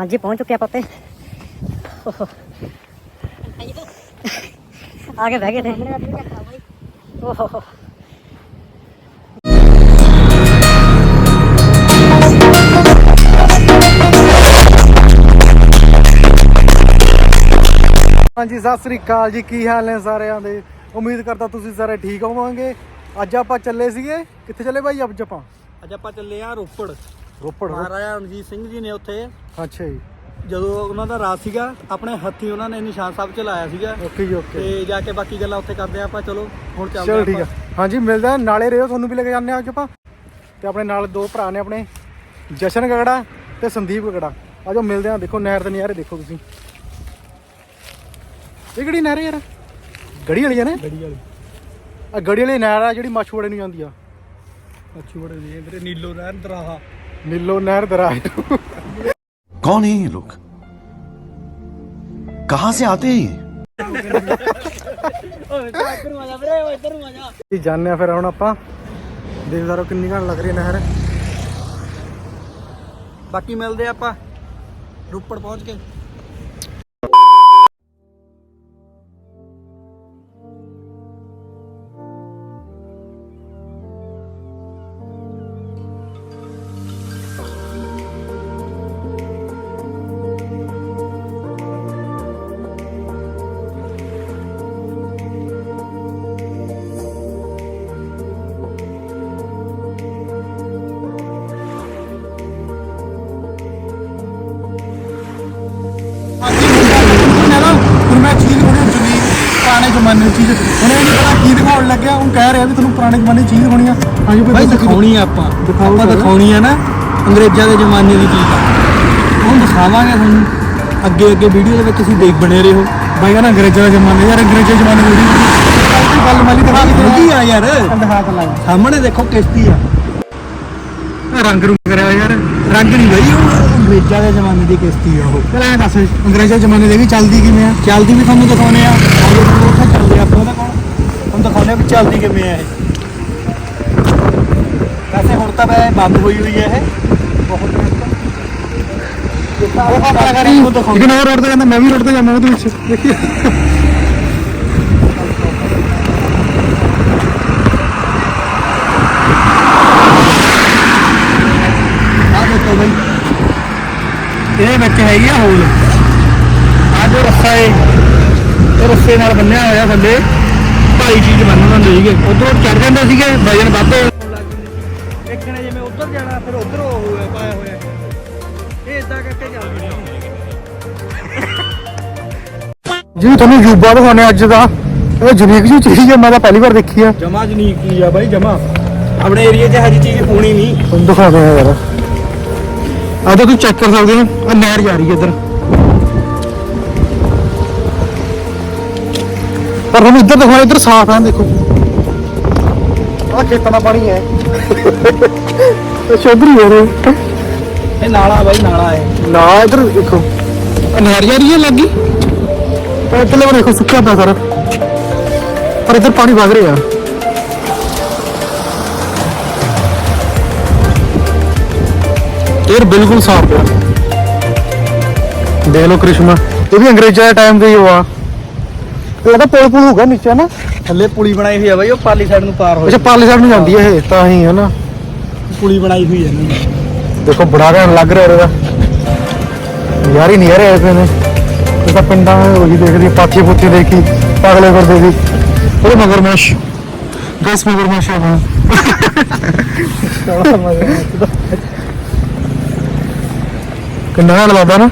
ਹਾਂਜੀ ਪਹੁੰਚ ਚੁੱਕੇ ਆਪਾਂ। ਆ ਕੇ ਬਹਿ ਗਏ ਤੇ ਓਹੋ। ਹਾਂਜੀ ਸਤਿ ਸ੍ਰੀ ਅਕਾਲ ਜੀ। ਕੀ ਹਾਲ ਨੇ ਸਾਰਿਆਂ ਦੇ? ਉਮੀਦ ਕਰਦਾ ਤੁਸੀਂ ਸਾਰੇ ਠੀਕ ਹੋਵੋਗੇ। ਅੱਜ ਆਪਾਂ ਚੱਲੇ ਸੀਗੇ। ਕਿੱਥੇ ਚੱਲੇ ਭਾਈ ਅੱਜ ਆਪਾਂ? ਅੱਜ ਆਪਾਂ ਚੱਲੇ ਆ ਰੋਪੜ। ਰੋਪੜ ਮਹਾਰਾਜਾ ਰਣਜੀਤ ਸਿੰਘ ਜੀ ਨੇ ਉੱਥੇ ਅੱਛਾ ਜੀ। ਜਦੋਂ ਉਹਨਾਂ ਦਾ ਰਾਜ ਸੀਗਾ ਆਪਣੇ ਹੱਥੀ ਉਹਨਾਂ ਨੇ ਨਿਸ਼ਾਨ ਸਾਹਿਬ ਚ ਲਾਇਆ ਸੀਗਾ। ਓਕੇ ਜੀ ਓਕੇ। ਤੇ ਜਾ ਕੇ ਬਾਕੀ ਗੱਲਾਂ ਉੱਥੇ ਕਰਦੇ ਆ ਆਪਾਂ ਚਲੋ ਹੁਣ ਚੱਲਦੇ ਚਲੋ ਆਪਾਂ ਠੀਕ ਆ। ਹਾਂਜੀ ਮਿਲਦੇ ਆ ਨਾਲੇ ਰਹੋ ਤੁਹਾਨੂੰ ਵੀ ਲੈ ਕੇ ਜਾਂਦੇ ਆ ਅੱਜ ਆਪਾਂ। ਤੇ ਆਪਣੇ ਨਾਲ ਦੋ ਭਰਾ ਨੇ ਆਪਣੇ ਜਸ਼ਨ ਗਗੜਾ ਤੇ ਸੰਦੀਪ ਗਗੜਾ। ਆਜੋ ਮਿਲਦੇ ਆ ਦੇਖੋ ਨਹਿਰ ਦੇ ਨਜ਼ਾਰੇ ਦੇਖੋ ਤੁਸੀਂ। ਇਹ ਕਿਹੜੀ ਨਹਿਰ ਯਾਰ? ਗੜੀ ਵਾਲੀ ਆ ਨਾ ਗੜੀ ਵਾਲੀ। ਆ ਗੜੀ ਵਾਲੀ ਨਹਿਰ ਆ ਜਿਹੜੀ ਮਾਛੂਵਾੜੇ ਨੂੰ ਜਾਂਦੀ ਆ। ਬੜੇ ਨੇ ਵੀਰੇ ਨੀਲੋ ਰਹਿਣ ਦਰਾਹਾ। ਨੀਲੋ ਨਹਿਰ ਦਰਾਜ कौन है ये लोग कहां से आते हैं ये ਇੱਧਰ ਨੂੰ ਆ ਜਾ ਵੀਰੇ ਓਏ ਇੱਧਰ ਨੂੰ ਆ ਜਾ ਜੀ ਜਾਣਦੇ ਆ ਫਿਰ ਹੁਣ ਆਪਾਂ ਦੇਖਦਾ ਰਹੋ ਕਿੰਨੀ ਘਣ ਲੱਗ ਰਹੀ ਹੈ ਨਹਿਰ ਬਾਕੀ ਮਿਲਦੇ ਆ ਆਪਾਂ ਰੋਪੜ ਪਹੁੰਚ ਕੇ ਦਿਖਾਉਣ ਲੱਗਿਆ ਉਹ ਕਹਿ ਰਿਹਾ ਵੀ ਤੁਹਾਨੂੰ ਪੁਰਾਣੇ ਜ਼ਮਾਨੇ ਦੀ ਚੀਜ਼ ਹੋਣੀ ਆ। ਹਾਂਜੀ ਭਾਈ ਦਿਖਾਉਣੀ ਆ ਆਪਾਂ। ਦਿਖਾਓ ਆਪਾਂ। ਦਿਖਾਉਣੀ ਆ ਨਾ ਅੰਗਰੇਜ਼ਾਂ ਦੇ ਜ਼ਮਾਨੇ ਦੀ ਚੀਜ਼ ਆ। ਉਹ ਦਿਖਾਵਾਂਗੇ ਤੁਹਾਨੂੰ। ਅੱਗੇ ਅੱਗੇ ਵੀਡੀਓ ਦੇ ਵਿੱਚ ਤੁਸੀਂ ਦੇਖ ਬਣੇ ਰਹੋ। ਬਾਈ ਕਹਿੰਦਾ ਅੰਗਰੇਜ਼ਾਂ ਦਾ ਜ਼ਮਾਨਾ ਯਾਰ ਅੰਗਰੇਜ਼ਾਂ ਦੇ ਜ਼ਮਾਨੇ ਦੀ ਗੱਲ ਮਾਲੀ ਦਿਖਾ ਕੀ ਆ। ਯਾਰ। ਦਿਖਾ ਲਾਇਆ ਸਾਹਮਣੇ ਦੇਖੋ ਕਿਸ਼ਤੀ ਆ। ਰੰਗ ਰੂਪ ਕਰਿਆ ਯਾਰ। ਰੰਗ ਨਹੀਂ ਬਈ ਉਹ। ਅੰਗਰੇਜ਼ਾਂ ਦੇ ਜ਼ਮਾਨੇ ਦੀ ਕਿਸ਼ਤੀ ਆ ਉਹ। ਚਲ ਐਂ ਦੱਸ ਅੰਗਰੇਜ਼ਾਂ ਦੇ ਜ਼ਮਾਨੇ ਦੇ ਵੀ ਚੱਲਦੀ ਕਿਵੇਂ ਆ? ਚੱਲਦੀ ਵੀ ਤੁਹਾਨੂੰ ਦਿਖਾਉਣੇ ਆ। ਉੱਥੇ ਚੱਲਦੇ ਆਪਾਂ ਉਹਦੇ ਤੁਹਾਨੂੰ ਦਿਖਾਉਣੇ ਆ ਵੀ ਚੱਲਦੀ ਕਿਵੇਂ ਆ ਇਹ। ਵੈਸੇ ਹੁਣ ਤਾਂ ਵੈ ਬੰਦ ਹੋਈ ਹੋਈ ਹੈ ਇਹ। ਬਹੁਤ ਉਹ ਆਪਣਾ ਕਰੀ, ਉਹ ਦਿਖਾਉਂਦੇ ਲੇਕਿਨ ਉਹ ਰੋਡ ਤੇ ਕਹਿੰਦਾ ਮੈਂ ਵੀ ਰੋਡ ਤੇ ਜਾਣਾ ਉਹਦੇ ਵਿੱਚ। ਦੇਖੀ। ਆ ਦੇਖੋ ਬਈ। ਇਹਦੇ ਵਿੱਚ ਹੈਗੀ ਆ ਹੋਲ ਆ ਜੋ ਰੱਸਾ ਏ ਇਹ ਰੱਸੇ ਨਾਲ ਬੰਨਿਆ ਹੋਇਆ ਥੱਲੇ। ਭਾਈ ਚੀਜ਼ ਬੰਨ ਦਿੰਦੇ ਸੀਗੇ। ਉਧਰੋਂ ਚੜ ਜਾਂਦੇ ਸੀਗੇ ਵਜਨ ਵੱਧ ਇੱਕ ਨੇ ਜਿਵੇਂ ਉਧਰ ਜਾਣਾ ਫਿਰ ਉਧਰ ਉਹ ਹੋਇਆ ਪਾਇਆ ਹੋਇਆ। ਇਹ ਇਦਾਂ ਕਰਕੇ ਚੱਲਦੀ ਸੀ ਜੀ ਤੁਹਾਨੂੰ ਯੂਬਾ ਦਿਖਾਉਣੇ ਅੱਜ ਦਾ। ਇਹ ਜੁਨੀਕ ਜੀ ਚੀਜ਼ ਹੈ ਮੈਂ ਤਾਂ ਪਹਿਲੀ ਵਾਰ ਦੇਖੀ ਆ। ਜਮਾ ਜਨੀਕ ਕੀ ਆ ਬਾਈ ਜਮਾ। ਆਪਣੇ ਏਰੀਆ 'ਚ ਹਜੀ ਚੀਜ਼ ਹੋਣੀ ਨਹੀਂ। ਤੁਹਾਨੂੰ ਦਿਖਾਉਂਦੇ ਆ ਯਾਰ। ਆ ਤਾਂ ਤੁਸੀਂ ਚੈੱਕ ਕਰ ਸਕਦੇ ਹੋ ਆ ਨਹਿਰ ਜਾ ਰਹੀ ਹੈ ਇੱਧਰ। ਪਰ ਤੁਹਾਨੂੰ ਇੱਧਰ ਦਿਖਾਉਣਾ ਇੱਧਰ ਸਾਫ਼ ਹੈ ਦੇਖੋ। ਆ ਖੇਤਾਂ ਦਾ ਪਾਣੀ ਹੈ। ਇਹ ਚੌਧਰੀ ਹੋ ਰਹੇ ਇਹ ਨਾਲਾ ਬਾਈ ਨਾਲਾ ਹੈ। ਨਾ ਇੱਧਰ ਦੇਖੋ। ਆ ਨਹਿਰ ਜਾ ਰਹੀ ਹੈ ਲੱਗੀ। ਪਰ ਇੱਧਰਲੇ ਵੱਲ ਦੇਖੋ ਸੁੱਕਿਆ ਪਿਆ ਸਾਰਾ। ਪਰ ਇੱਧਰ ਪਾਣੀ ਵਗ ਰਿਹਾ। ਇਹ ਬਿਲਕੁਲ ਸਾਫ਼ ਪਿਆ ਦੇਖ ਲਓ ਕ੍ਰਿਸ਼ਮਾ ਇਹ ਵੀ ਅੰਗਰੇਜ਼ਾਂ ਦੇ ਟਾਈਮ ਦੇ ਹੀ ਹੋਆ ਤਾਂ ਪੁਲ ਪੁਲ ਹੋਗਾ ਨੀਚੇ ਨਾ ਥੱਲੇ ਪੁਲੀ ਬਣਾਈ ਹੋਈ ਆ ਬਾਈ ਉਹ ਪਾਲੀ ਸਾਈਡ ਨੂੰ ਪਾਰ ਹੋਈ ਅੱਛਾ ਪਾਰਲੇ ਸਾਈਡ ਨੂੰ ਜਾਂਦੀ ਹੈ ਇਹ ਤਾਂ ਹੀ ਹੈ ਨਾ ਪੁਲੀ ਬਣਾਈ ਹੋਈ ਹੈ ਨੇ ਦੇਖੋ ਬੜਾ ਘੈਂਟ ਲੱਗ ਰਿਹਾ ਇਹਦਾ ਯਾਰ ਹੀ ਨਹੀਂ ਆਏ ਪਏ ਨੇ ਇਹ ਤਾਂ ਪਿੰਡਾਂ ਉਹੀ ਦੇਖਦੀ ਪਾਥੀ ਪੁੱਥੀ ਦੇਖੀ ਪਾਗਲੇ ਕਰਦੇ ਸੀ ਉਹ ਮਗਰਮੱਛ ਦਸ ਮਗਰਮੱਛ ਆ ਕਿੰਨਾ ਘੈਂਟ ਲੱਗਦਾ ਨਾ।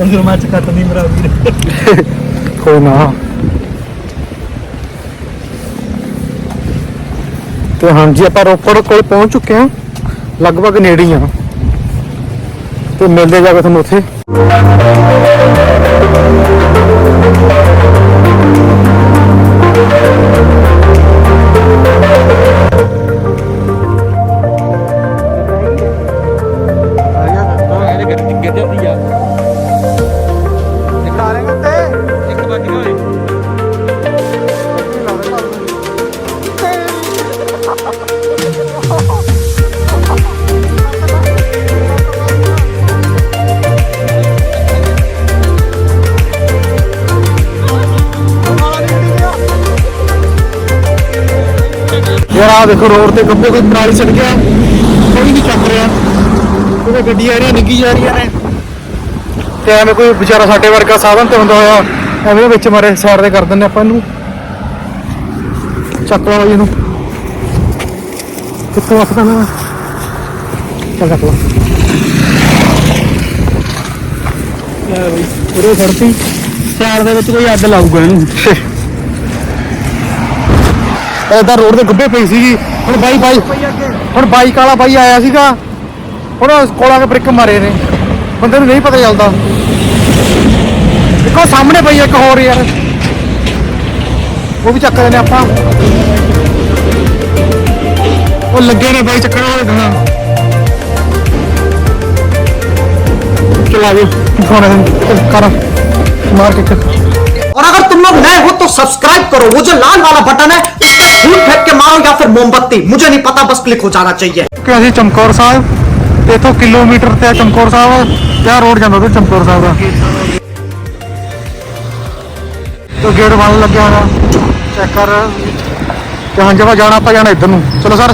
ਮੰਗਰ ਮਾਚ ਕੱਟਦੀ ਮੇਰਾ ਵੀਰ ਕੋਈ ਨਾ ਤੇ ਹਾਂਜੀ ਆਪਾਂ ਰੋਪੜ ਕੋਲ ਪਹੁੰਚ ਚੁੱਕੇ ਹਾਂ ਲਗਭਗ ਨੇੜੇ ਹੀ ਹਾਂ ਤੇ ਮਿਲਦੇ ਜਾ ਕੇ ਤੁਹਾਨੂੰ ਉੱਥੇ ਆ ਦੇਖੋ ਰੋਡ ਤੇ ਗੱਬੇ ਕੋਈ ਪਰਾਲੀ ਛੱਡ ਗਿਆ ਕੋਈ ਨਹੀਂ ਚੱਕ ਰਿਹਾ। ਕਿਉਂਕਿ ਗੱਡੀਆਂ ਇਹਦੀਆਂ ਨਿੱਗੀ ਜਾ ਰਹੀਆਂ ਨੇ। ਤੇ ਐਵੇਂ ਕੋਈ ਵਿਚਾਰਾ ਸਾਡੇ ਵਰਗਾ ਸਾਧਨ ਤੇ ਹੁੰਦਾ ਹੋਇਆ ਐਵੇਂ ਵਿੱਚ ਮਾਰੇ ਸਾਈਡ ਤੇ ਕਰ ਦਿੰਦੇ ਆਪਾਂ ਇਹਨੂੰ। ਚੱਕ ਲਓ ਇਹਨੂੰ। ਕਿੱਥੋਂ ਵਾਪਸ ਆਣਾ ਚੱਲ ਚੱਕ ਲਓ ਉਰੇ ਫੜਤੀ ਸਿਆਲ ਦੇ ਵਿੱਚ ਕੋਈ ਅੱਗ ਲਾਊਗਾ ਇਹਨੂੰ। ਐਦਾਂ ਰੋਡ ਤੇ ਗੱਬੇ ਪਈ ਸੀਗੀ ਹੁਣ ਬਾਈ ਬਾਈ ਹੁਣ ਬਾਈਕ ਵਾਲਾ ਬਾਈ ਆਇਆ ਸੀਗਾ ਹੁਣ ਕੋਲਾ ਕੇ ਬ੍ਰੇਕ ਮਾਰੇ ਨੇ ਬੰਦੇ ਨੂੰ ਨਹੀਂ ਪਤਾ ਚੱਲਦਾ ਦੇਖੋ ਸਾਹਮਣੇ ਪਈ ਆ ਇੱਕ ਹੋਰ ਯਾਰ ਉਹ ਵੀ ਚੱਕਦੇ ਨੇ ਆਪਾਂ ਉਹ ਲੱਗੇ ਨੇ ਬਾਈ ਚੱਕਣ ਵਾਲੇ ਦਣਾ ਚਲਾ ਜੀ ਫੋਨ ਕਰ ਮਾਰ ਕੇ ਚੱਕ और अगर तुम लोग नए हो तो सब्सक्राइब करो वो जो लाल वाला बटन है उस पर फूट फेंक के मारो या फिर मोमबत्ती मुझे नहीं पता बस क्लिक हो जाना चाहिए ਕਿ ਅਸੀਂ ਚਮਕੌਰ ਸਾਹਿਬ ਤੇ ਇਥੋਂ ਕਿਲੋਮੀਟਰ ਤੇ ਆ ਚਮਕੌਰ ਸਾਹਿਬ ਤੇ ਆਹ ਰੋਡ ਜਾਂਦਾ ਤੇ ਚਮਕੌਰ ਸਾਹਿਬ ਦਾ ਤੇ ਗੇਟ ਬੰਦ ਲੱਗਿਆ ਹੋਇਆ ਚੈੱਕ ਕਰ ਤੇ ਹਾਂ ਜਵਾ ਜਾਣਾ ਆਪਾਂ ਜਾਣਾ ਇੱਧਰ ਨੂੰ ਚਲੋ ਸਰ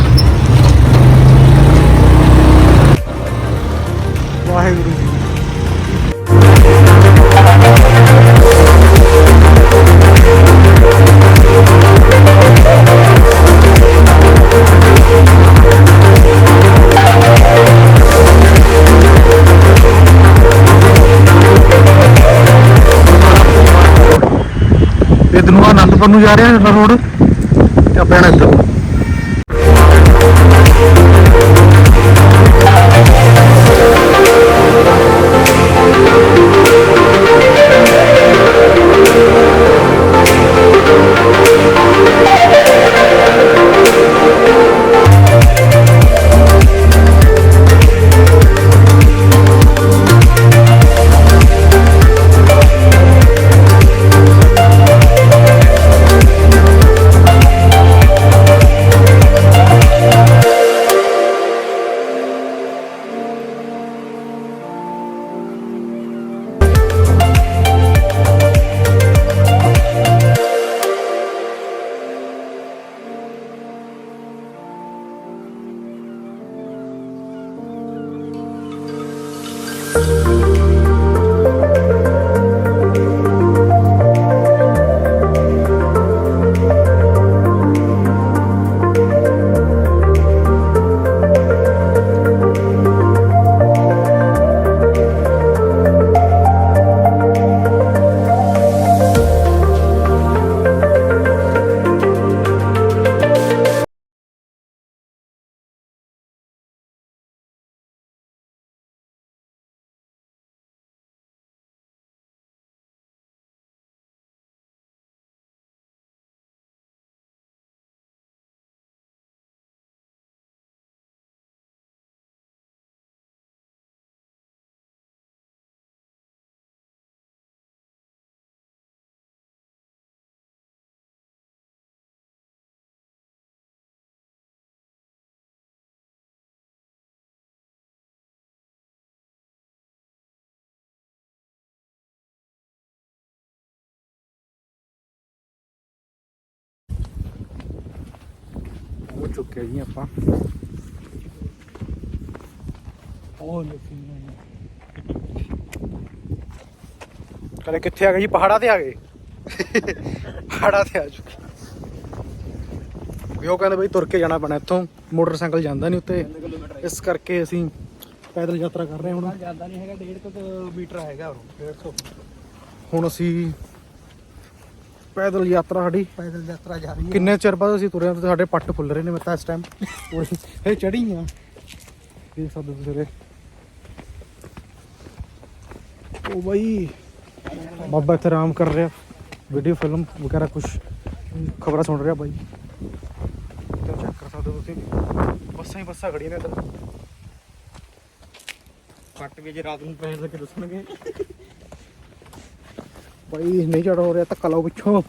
ਨੂੰ ਨੂੰ ਜਾ ਰਿਹਾ ਰੋਡ? ਤੇ ਆਪਾਂ ਜਾਣਾ ਇੱਧਰ। ਹੋ ਚੁੱਕੇ ਜੀ ਆਪਾਂ। ਉਹ ਲੱਗੀ ਕਦੇ ਕਿੱਥੇ ਆ ਗਏ ਜੀ? ਪਹਾੜਾਂ ਤੇ ਆ ਗਏ। ਪਹਾੜਾਂ ਤੇ ਆ ਚੁੱਕੇ। ਵੀ ਉਹ ਕਹਿੰਦੇ ਬਈ ਤੁਰ ਕੇ ਜਾਣਾ ਪੈਣਾ ਇੱਥੋਂ। ਮੋਟਰਸਾਈਕਲ ਜਾਂਦਾ ਨਹੀਂ ਉੱਤੇ। ਇਸ ਕਰਕੇ ਅਸੀਂ ਪੈਦਲ ਯਾਤਰਾ ਕਰ ਰਹੇ ਹੁਣ। ਜਾਂਦਾ ਨਹੀਂ ਹੈਗਾ 1.5 ਮੀਟਰ ਹੈਗਾ ਉਹ 150 ਹੁਣ ਅਸੀਂ ਪੈਦਲ ਯਾਤਰਾ ਸਾਡੀ। ਪੈਦਲ ਯਾਤਰਾ ਜਾ ਰਹੀ ਹੈ। ਕਿੰਨੇ ਚਿਰ ਬਾਅਦ ਅਸੀਂ ਤੁਰੇ ਹਾਂ ਤੇ ਸਾਡੇ ਪੱਟ ਫੁੱਲ ਰਹੇ ਨੇ ਮੈਂ ਤਾਂ ਇਸ ਟਾਈਮ ਇਹ ਚੜੀ ਆ। ਇਹ ਸਭ ਦੂਸਰੇ ਉਹ ਬਾਈ। ਬਾਬਾ ਇੱਥੇ ਆਰਾਮ ਕਰ ਰਿਹਾ। ਵੀਡੀਓ ਫਿਲਮ ਵਗੈਰਾ ਕੁਝ ਖਬਰਾਂ ਸੁਣ ਰਿਹਾ ਬਾਈ। ਤੇ ਚੈੱਕ ਕਰ ਸਕਦੇ ਹੋ ਤੁਸੀਂ। ਬੱਸਾਂ ਹੀ ਬੱਸਾਂ ਖੜੀਆਂ ਨੇ ਇੱਧਰ। ਕੱਟ ਕੇ ਜੇ ਰਾਤ ਨੂੰ ਪੈਣ ਲੱਗੇ ਦੱਸਣਗੇ। ਬਾਈ ਨਹੀਂ ਚੜ ਹੋ ਰਿਹਾ, ਧੱਕਾ ਲਾਓ ਪਿੱਛੋਂ।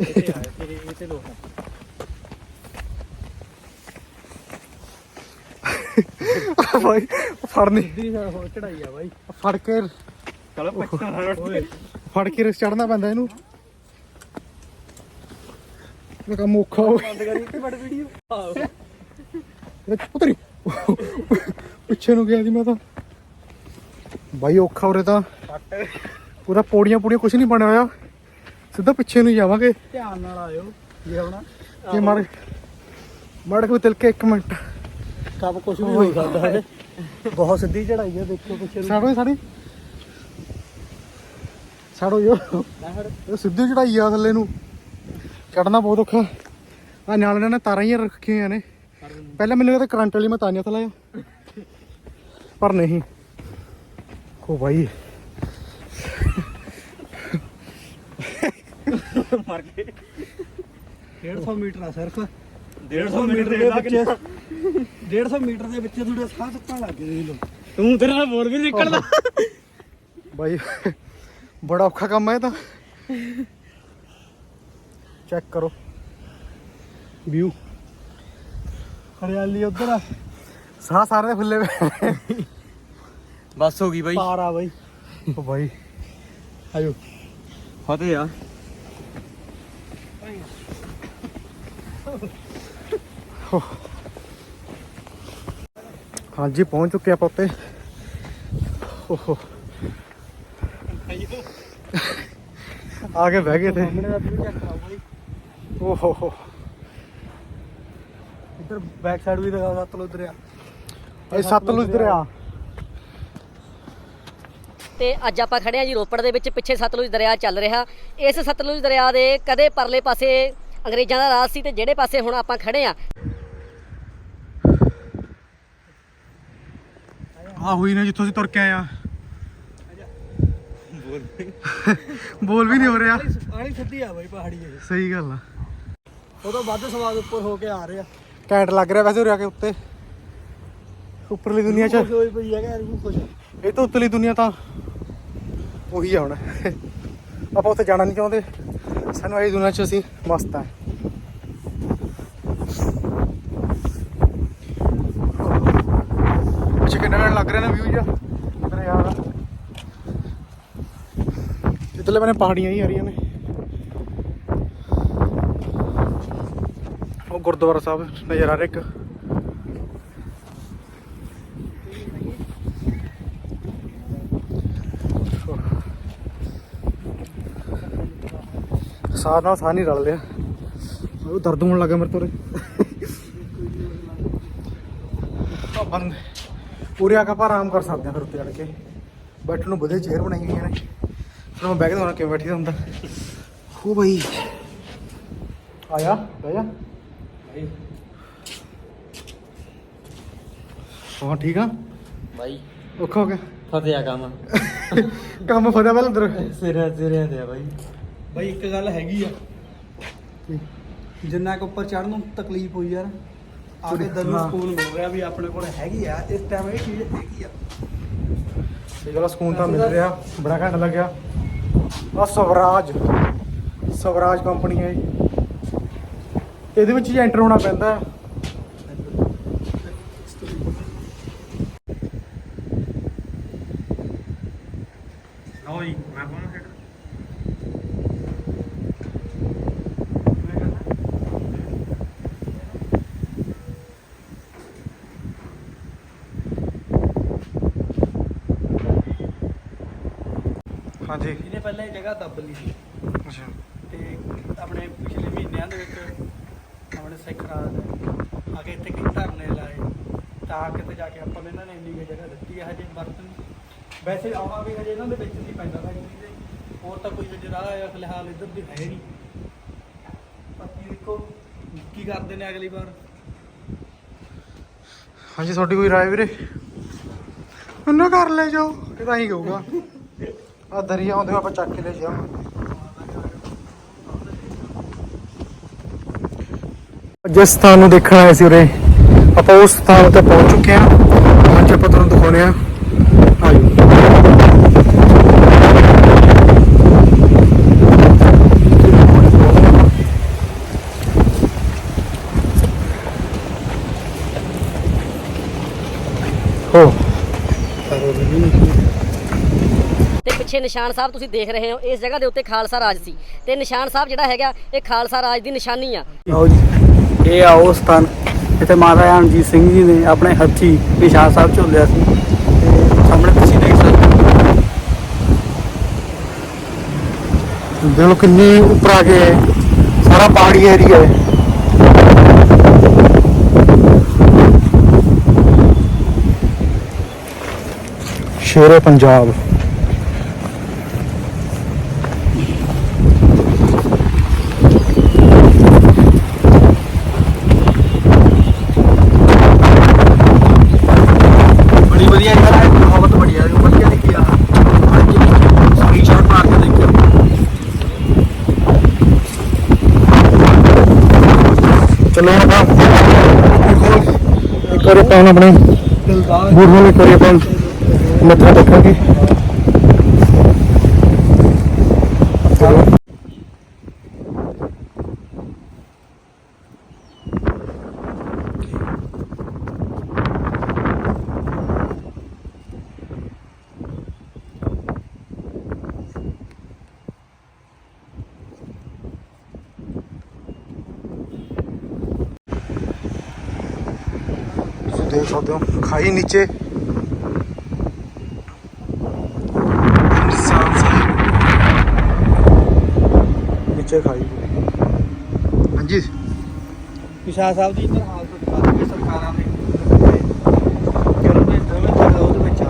ਇਹ ਫੜਨੀ ਚੜਾਈ ਆ ਬਾਈ, ਫੜ ਕੇ ਚਲ ਪੱਛਾ ਫੜ ਕੇ ਰਿਸ ਚੜਨਾ ਪੈਂਦਾ ਇਹਨੂੰ। ਇਹ ਕੰਮ ਔਖਾ ਹੋ ਬੰਦ ਕਰੀ ਇੱਕ ਮਿੰਟ ਵੀਡੀਓ ਆਹੋ ਗਿਆ ਪੁੱਤਰੀ। ਪਿੱਛੇ ਨੂੰ ਗਿਆ ਸੀ ਮੈਂ ਤਾਂ। ਬਾਈ ਔਖਾ ਹੋ ਰਿਹਾ ਤਾਂ। ਪੂਰਾ ਪੌੜੀਆਂ ਪੂੜੀਆਂ ਕੁਝ ਨਹੀਂ ਬਣਿਆ ਹੋਇਆ। ਸਿੱਧਾ ਪਿੱਛੇ ਨੂੰ ਜਾਵਾਂਗੇ। ਧਿਆਨ ਨਾਲ ਆਇਓ ਇਹ ਆਪਣਾ ਇਹ ਮੜ ਮੜ ਕੇ ਤਿਲਕੇ ਇੱਕ ਮਿੰਟ। ਕੰਮ ਕੁਝ ਵੀ ਹੋ ਸਕਦਾ ਹੈ ਬਹੁਤ ਸਿੱਧੀ ਚੜਾਈ ਹੈ ਦੇਖੋ ਪਿੱਛੇ ਸਾੜੋ ਸਾੜੀ। ਸਾੜੋ ਜੋ। ਇਹ ਸਿੱਧੀ ਚੜਾਈ ਆ ਥੱਲੇ ਨੂੰ। ਚੜਨਾ ਬਹੁਤ ਔਖਾ। ਆ ਨਾਲ ਇਹਨਾਂ ਨੇ ਤਾਰਾਂ ਹੀ ਰੱਖੀਆਂ ਹੋਈਆਂ ਨੇ। ਪਹਿਲਾਂ ਮੈਨੂੰ ਕਹਿੰਦਾ ਕਰੰਟ ਵਾਲੀ ਮੈਂ ਤਾਂ ਨਹੀਂ ਲਾਇਆ ਪਰ ਨਹੀਂ। ਕੋ ਭਾਈ। ਮਰ ਗਏ 150 ਮੀਟਰ ਆ ਸਿਰਫ 150 ਮੀਟਰ ਦੇ ਵਿੱਚ 150 ਮੀਟਰ ਦੇ ਵਿੱਚ ਤੁਹਾਡੇ ਸਾਹ ਸੁੱਕਣ ਲੱਗ ਗਏ ਦੇਖ ਲਓ ਤੂੰ ਤੇਰੇ ਨਾਲ ਬੋਲ ਵੀ ਨੀ ਨਿਕਲਦਾ ਭਾਈ ਬੜਾ ਔਖਾ ਕੰਮ ਹੈ ਇਹ ਤਾਂ ਚੈੱਕ ਕਰੋ ਵਿਊ ਹਰਿਆਲੀ ਉਧਰ ਆ ਸਾਹ ਸਾਰੇ ਦੇ ਫੁੱਲੇ ਪਏ ਬਸ ਹੋ ਗਈ ਬਾਈ ਪਾਰ ਆ ਬਾਈ ਓ ਭਾਈ ਆਜੋ ਫਤਿਹ ਆ ਹਾਂਜੀ ਪਹੁੰਚ ਚੁੱਕੇ ਆਪਾਂ ਉੱਤੇ ਓਹੋ। ਆ ਕੇ ਬਹਿ ਗਏ ਤੇ ਸਾਹਮਣੇ ਦਾ ਵੀਊ ਚੈੱਕ ਕਰਾਓ ਬਾਈ ਓਹੋ ਹੋ ਇੱਧਰ ਬੈਕ ਸਾਈਡ ਵੀ ਦਿਖਾ ਸਤਲੁਜ ਦਰਿਆ ਇਹ ਸਤਲੁਜ ਦਰਿਆ ਤੇ ਅੱਜ ਆਪਾਂ ਖੜੇ ਆ ਜੀ ਰੋਪੜ ਦੇ ਵਿੱਚ ਪਿੱਛੇ ਸਤਲੁਜ ਦਰਿਆ ਚੱਲ ਰਿਹਾ। ਇਸ ਸਤਲੁਜ ਦਰਿਆ ਦੇ ਕਦੇ ਪਰਲੇ ਪਾਸੇ ਅੰਗਰੇਜ਼ਾਂ ਦਾ ਰਾਜ ਸੀ ਤੇ ਜਿਹੜੇ ਪਾਸੇ ਹੁਣ ਆਪਾਂ ਖੜੇ ਆ ਆ ਹੋਈ ਨਾ ਜਿੱਥੋਂ ਅਸੀਂ ਤੁਰ ਕੇ ਆਏ ਆ ਬੋਲ ਵੀ ਨਹੀਂ ਹੋ ਰਿਹਾ। ਆਣੀ ਸਿੱਧੀ ਆ ਬਾਈ ਪਹਾੜੀ ਇਹ। ਸਹੀ ਗੱਲ ਆ। ਉਹ ਤੋਂ ਵੱਧ ਸਵਾਦ ਉੱਪਰ ਹੋ ਕੇ ਆ ਰਿਹਾ ਘੈਂਟ ਲੱਗ ਰਿਹਾ ਵੈਸੇ ਉਰੇ ਆ ਕੇ ਉੱਤੇ। ਉੱਪਰਲੀ ਦੁਨੀਆ 'ਚ। ਖੁਸ਼ ਹੋਈ ਪਈ ਹੈਗਾ ਰੂਹ ਖੁਸ਼। ਇਹ ਤੋਂ ਉੱਤਲੀ ਦੁਨੀਆ ਤਾਂ ਉਹੀ ਆ ਹੁਣ। ਆਪਾਂ ਉੱਥੇ ਜਾਣਾ ਨਹੀਂ ਚਾਹੁੰਦੇ। ਸਾਨੂੰ ਇਹ ਦੁਨੀਆ 'ਚ ਅਸੀਂ ਮਸਤ ਆ। ਅੱਛਾ ਕਿੰਨਾ ਘੈਂਟ ਲੱਗ ਰਿਹਾ ਨਾ ਵਿਊ ਜਿਹਾ ਦਰਿਆ ਦਾ ਇਤਲੇ ਬਨੇ ਪਹਾੜੀਆਂ ਹੀ ਆ ਰਹੀਆਂ ਨੇ। ਉਹ ਗੁਰਦੁਆਰਾ ਸਾਹਿਬ ਨਜ਼ਰ ਆ ਰਿਹਾ ਇੱਕ ਸਾਹ ਨਾਲ ਸਾਹ ਨਹੀਂ ਰਲ ਰਿਹਾ। ਉਹ ਦਰਦ ਹੋਣ ਲੱਗਾ ਮੇਰੇ ਤੋਂ ਆ ਬੰਦ ਪੂਰੇ ਆ ਕੇ ਆਪਾਂ ਆਰਾਮ ਕਰ ਸਕਦੇ ਹਾਂ ਫਿਰ ਉੱਤੇ ਚੜ ਕੇ। ਬੈਠਣ ਨੂੰ ਵਧੀਆ ਚੇਅਰ ਬਣਾਈ ਹੋਈਆਂ ਨੇ। ਫਿਰ ਮੈਂ ਕੇ ਤੁਹਾਨੂੰ ਕਿਵੇਂ ਬੈਠੀ ਦਾ ਹੁੰਦਾ। ਹੋ ਬਈ। ਆਇਆ? ਜਾ। ਹਾਂ ਠੀਕ ਆ? ਬਾਈ। ਔਖਾ ਹੋ ਗਿਆ। ਫਤਿਹ ਆ ਕੰਮ। ਕੰਮ ਫੜਿਆ ਪਹਿਲਾਂ ਅੰਦਰ। ਸਿਰੇ ਸਿਰੇ ਤੇ ਆ ਬਾਈ। ਬਾਈ ਇੱਕ ਗੱਲ ਹੈਗੀ ਆ ਜਿੰਨਾ ਕੁ ਉੱਪਰ ਚੜਨ ਨੂੰ ਤਕਲੀਫ ਹੋਈ ਯਾਰ ਆ ਕੇ ਦਿਲ ਨੂੰ ਹਾਂ। ਸਕੂਨ ਮਿਲ ਰਿਹਾ ਵੀ ਆਪਣੇ ਕੋਲ ਹੈਗੀ ਆ ਇਸ ਟਾਈਮ ਇਹ ਚੀਜ਼ ਹੈਗੀ ਆ ਇਹ ਵਾਲਾ ਸਕੂਨ ਤਾਂ ਮਿਲ ਰਿਹਾ ਬੜਾ ਘੰਟਾ ਲੱਗਿਆ ਆ ਸਵਰਾਜ ਸਵਰਾਜ ਕੰਪਨੀ ਹੈ ਇਹ। ਇਹਦੇ ਵਿੱਚ ਹੀ ਐਂਟਰ ਹੋਣਾ ਪੈਂਦਾ ਹਾਂਜੀ। ਇਹਨੇ ਪਹਿਲਾਂ ਇਹ ਜਗ੍ਹਾ ਦੱਬ ਲਈ ਸੀ। ਅੱਛਾ। ਤੇ ਆਪਣੇ ਪਿਛਲੇ ਮਹੀਨਿਆਂ ਦੇ ਵਿੱਚ ਆਪਣੇ ਸਿੱਖ ਰਾਜ ਨੇ ਆ ਕੇ ਇੱਥੇ ਕਈ ਧਰਨੇ ਲਾਏ ਤਾਂ ਕਿਤੇ ਜਾ ਕੇ ਆਪਾਂ ਨੂੰ ਇਹਨਾਂ ਨੇ ਇੰਨੀ ਜਗ੍ਹਾ ਦਿੱਤੀ ਹੈ ਹਜੇ ਵਰਤਨ ਵੈਸੇ ਆਉਣਾ ਵੀ ਹਜੇ ਇਹਨਾਂ ਦੇ ਵਿੱਚ ਨਹੀਂ ਪੈਂਦਾ ਫੈਕਟਰੀ ਦੇ ਹੋਰ ਤਾਂ ਕੋਈ ਰਾਹ ਆ ਫਿਲਹਾਲ ਇੱਧਰ ਦੀ ਹੈ ਨਹੀਂ। ਬਾਕੀ ਦੇਖੋ ਕੀ ਕਰਦੇ ਨੇ ਅਗਲੀ ਵਾਰ? ਹਾਂਜੀ ਤੁਹਾਡੀ ਕੋਈ ਰਾਏ ਵੀਰੇ? ਉਹਨਾਂ ਕਰ ਲੈ ਜਾਓ ਇਹ ਤਾਂ ਹੀ ਕਹੂਗਾ। ਆ ਦਰਿਆ ਆਉਂਦੇ ਆਪਾਂ ਚੱਕ ਕੇ ਲੈ ਜਾਵਾਂਗੇ। ਜਿਸ ਸਥਾਨ ਨੂੰ ਦੇਖਣ ਆਏ ਸੀ ਉਰੇ, ਆਪਾਂ ਉਸ ਸਥਾਨ ਤੇ ਪਹੁੰਚ ਚੁੱਕੇ ਹਾਂ। ਅੱਜ ਆਪਾਂ ਤੁਹਾਨੂੰ ਦਿਖਾਉਣੇ ਆ ਆਜੋ। ਹੋ। ਤੇ ਪਿੱਛੇ ਨਿਸ਼ਾਨ ਸਾਹਿਬ ਤੁਸੀਂ ਦੇਖ ਰਹੇ ਹੋ, ਇਸ ਜਗ੍ਹਾ ਦੇ ਉੱਤੇ ਖਾਲਸਾ ਰਾਜ ਸੀ। ਤੇ ਨਿਸ਼ਾਨ ਸਾਹਿਬ ਜਿਹੜਾ ਹੈਗਾ, ਇਹ ਖਾਲਸਾ ਰਾਜ ਦੀ ਨਿਸ਼ਾਨੀ ਆ। ਆਓ ਜੀ। ਇਹ ਆ ਉਹ ਸਥਾਨ। ਜਿੱਥੇ ਮਹਾਰਾਜਾ ਰਣਜੀਤ ਸਿੰਘ ਜੀ ਨੇ ਆਪਣੇ ਹੱਥੀ ਨਿਸ਼ਾਨ ਸਾਹਿਬ ਝੋਲਿਆ ਸੀ। ਤੇ ਸਾਹਮਣੇ ਤੁਸੀਂ ਦੇਖ ਸਕਦੇ ਹੋ। ਦੇਖ ਕਿੰਨੀ ਉੱਪਰ ਆ ਕੇ ਸਾਰਾ ਪਹਾੜੀ ਏਰੀਆ ਹੈ। ਸ਼ੇਰੇ ਪੰਜਾਬ ਬੜੀ ਵਧੀਆ ਜਗ੍ਹਾ ਹੈ ਬਹੁਤ ਵਧੀਆ ਹੈ ਵਧੀਆ ਲਿਖੀ ਆ ਸਕਰੀਨਸ਼ਾਟ ਮਾਰ ਕੇ ਦੇਖਿਓ ਚਲੋ ਆਪਾਂ ਇੱਕ ਵਾਰੀ ਆਪਾਂ ਆਪਣੇ ਬੂਟ ਨੂੰ ਇੱਕ ਆਪਾਂ ਮੱਥਾ ਟੇਕਾਂਗੇ ਤੁਸੀਂ ਦੇਖ ਸਕਦੇ ਨਿਸ਼ਾਨ ਸਾਹਿਬ। ਨੀਚੇ ਖਾਈ ਹਾਂਜੀ। ਨਿਸ਼ਾਨ ਸਾਹਿਬ ਦੀ ਇੱਧਰ ਹਾਲਤ ਦਿਖਾ ਦਿੱਤੀ ਸਰਕਾਰਾਂ ਨੇ ਕਿਉਂ ਦੇ ਦੋਵੇਂ ਜਗ੍ਹਾ ਉਹਦੇ ਵਿੱਚ ਆ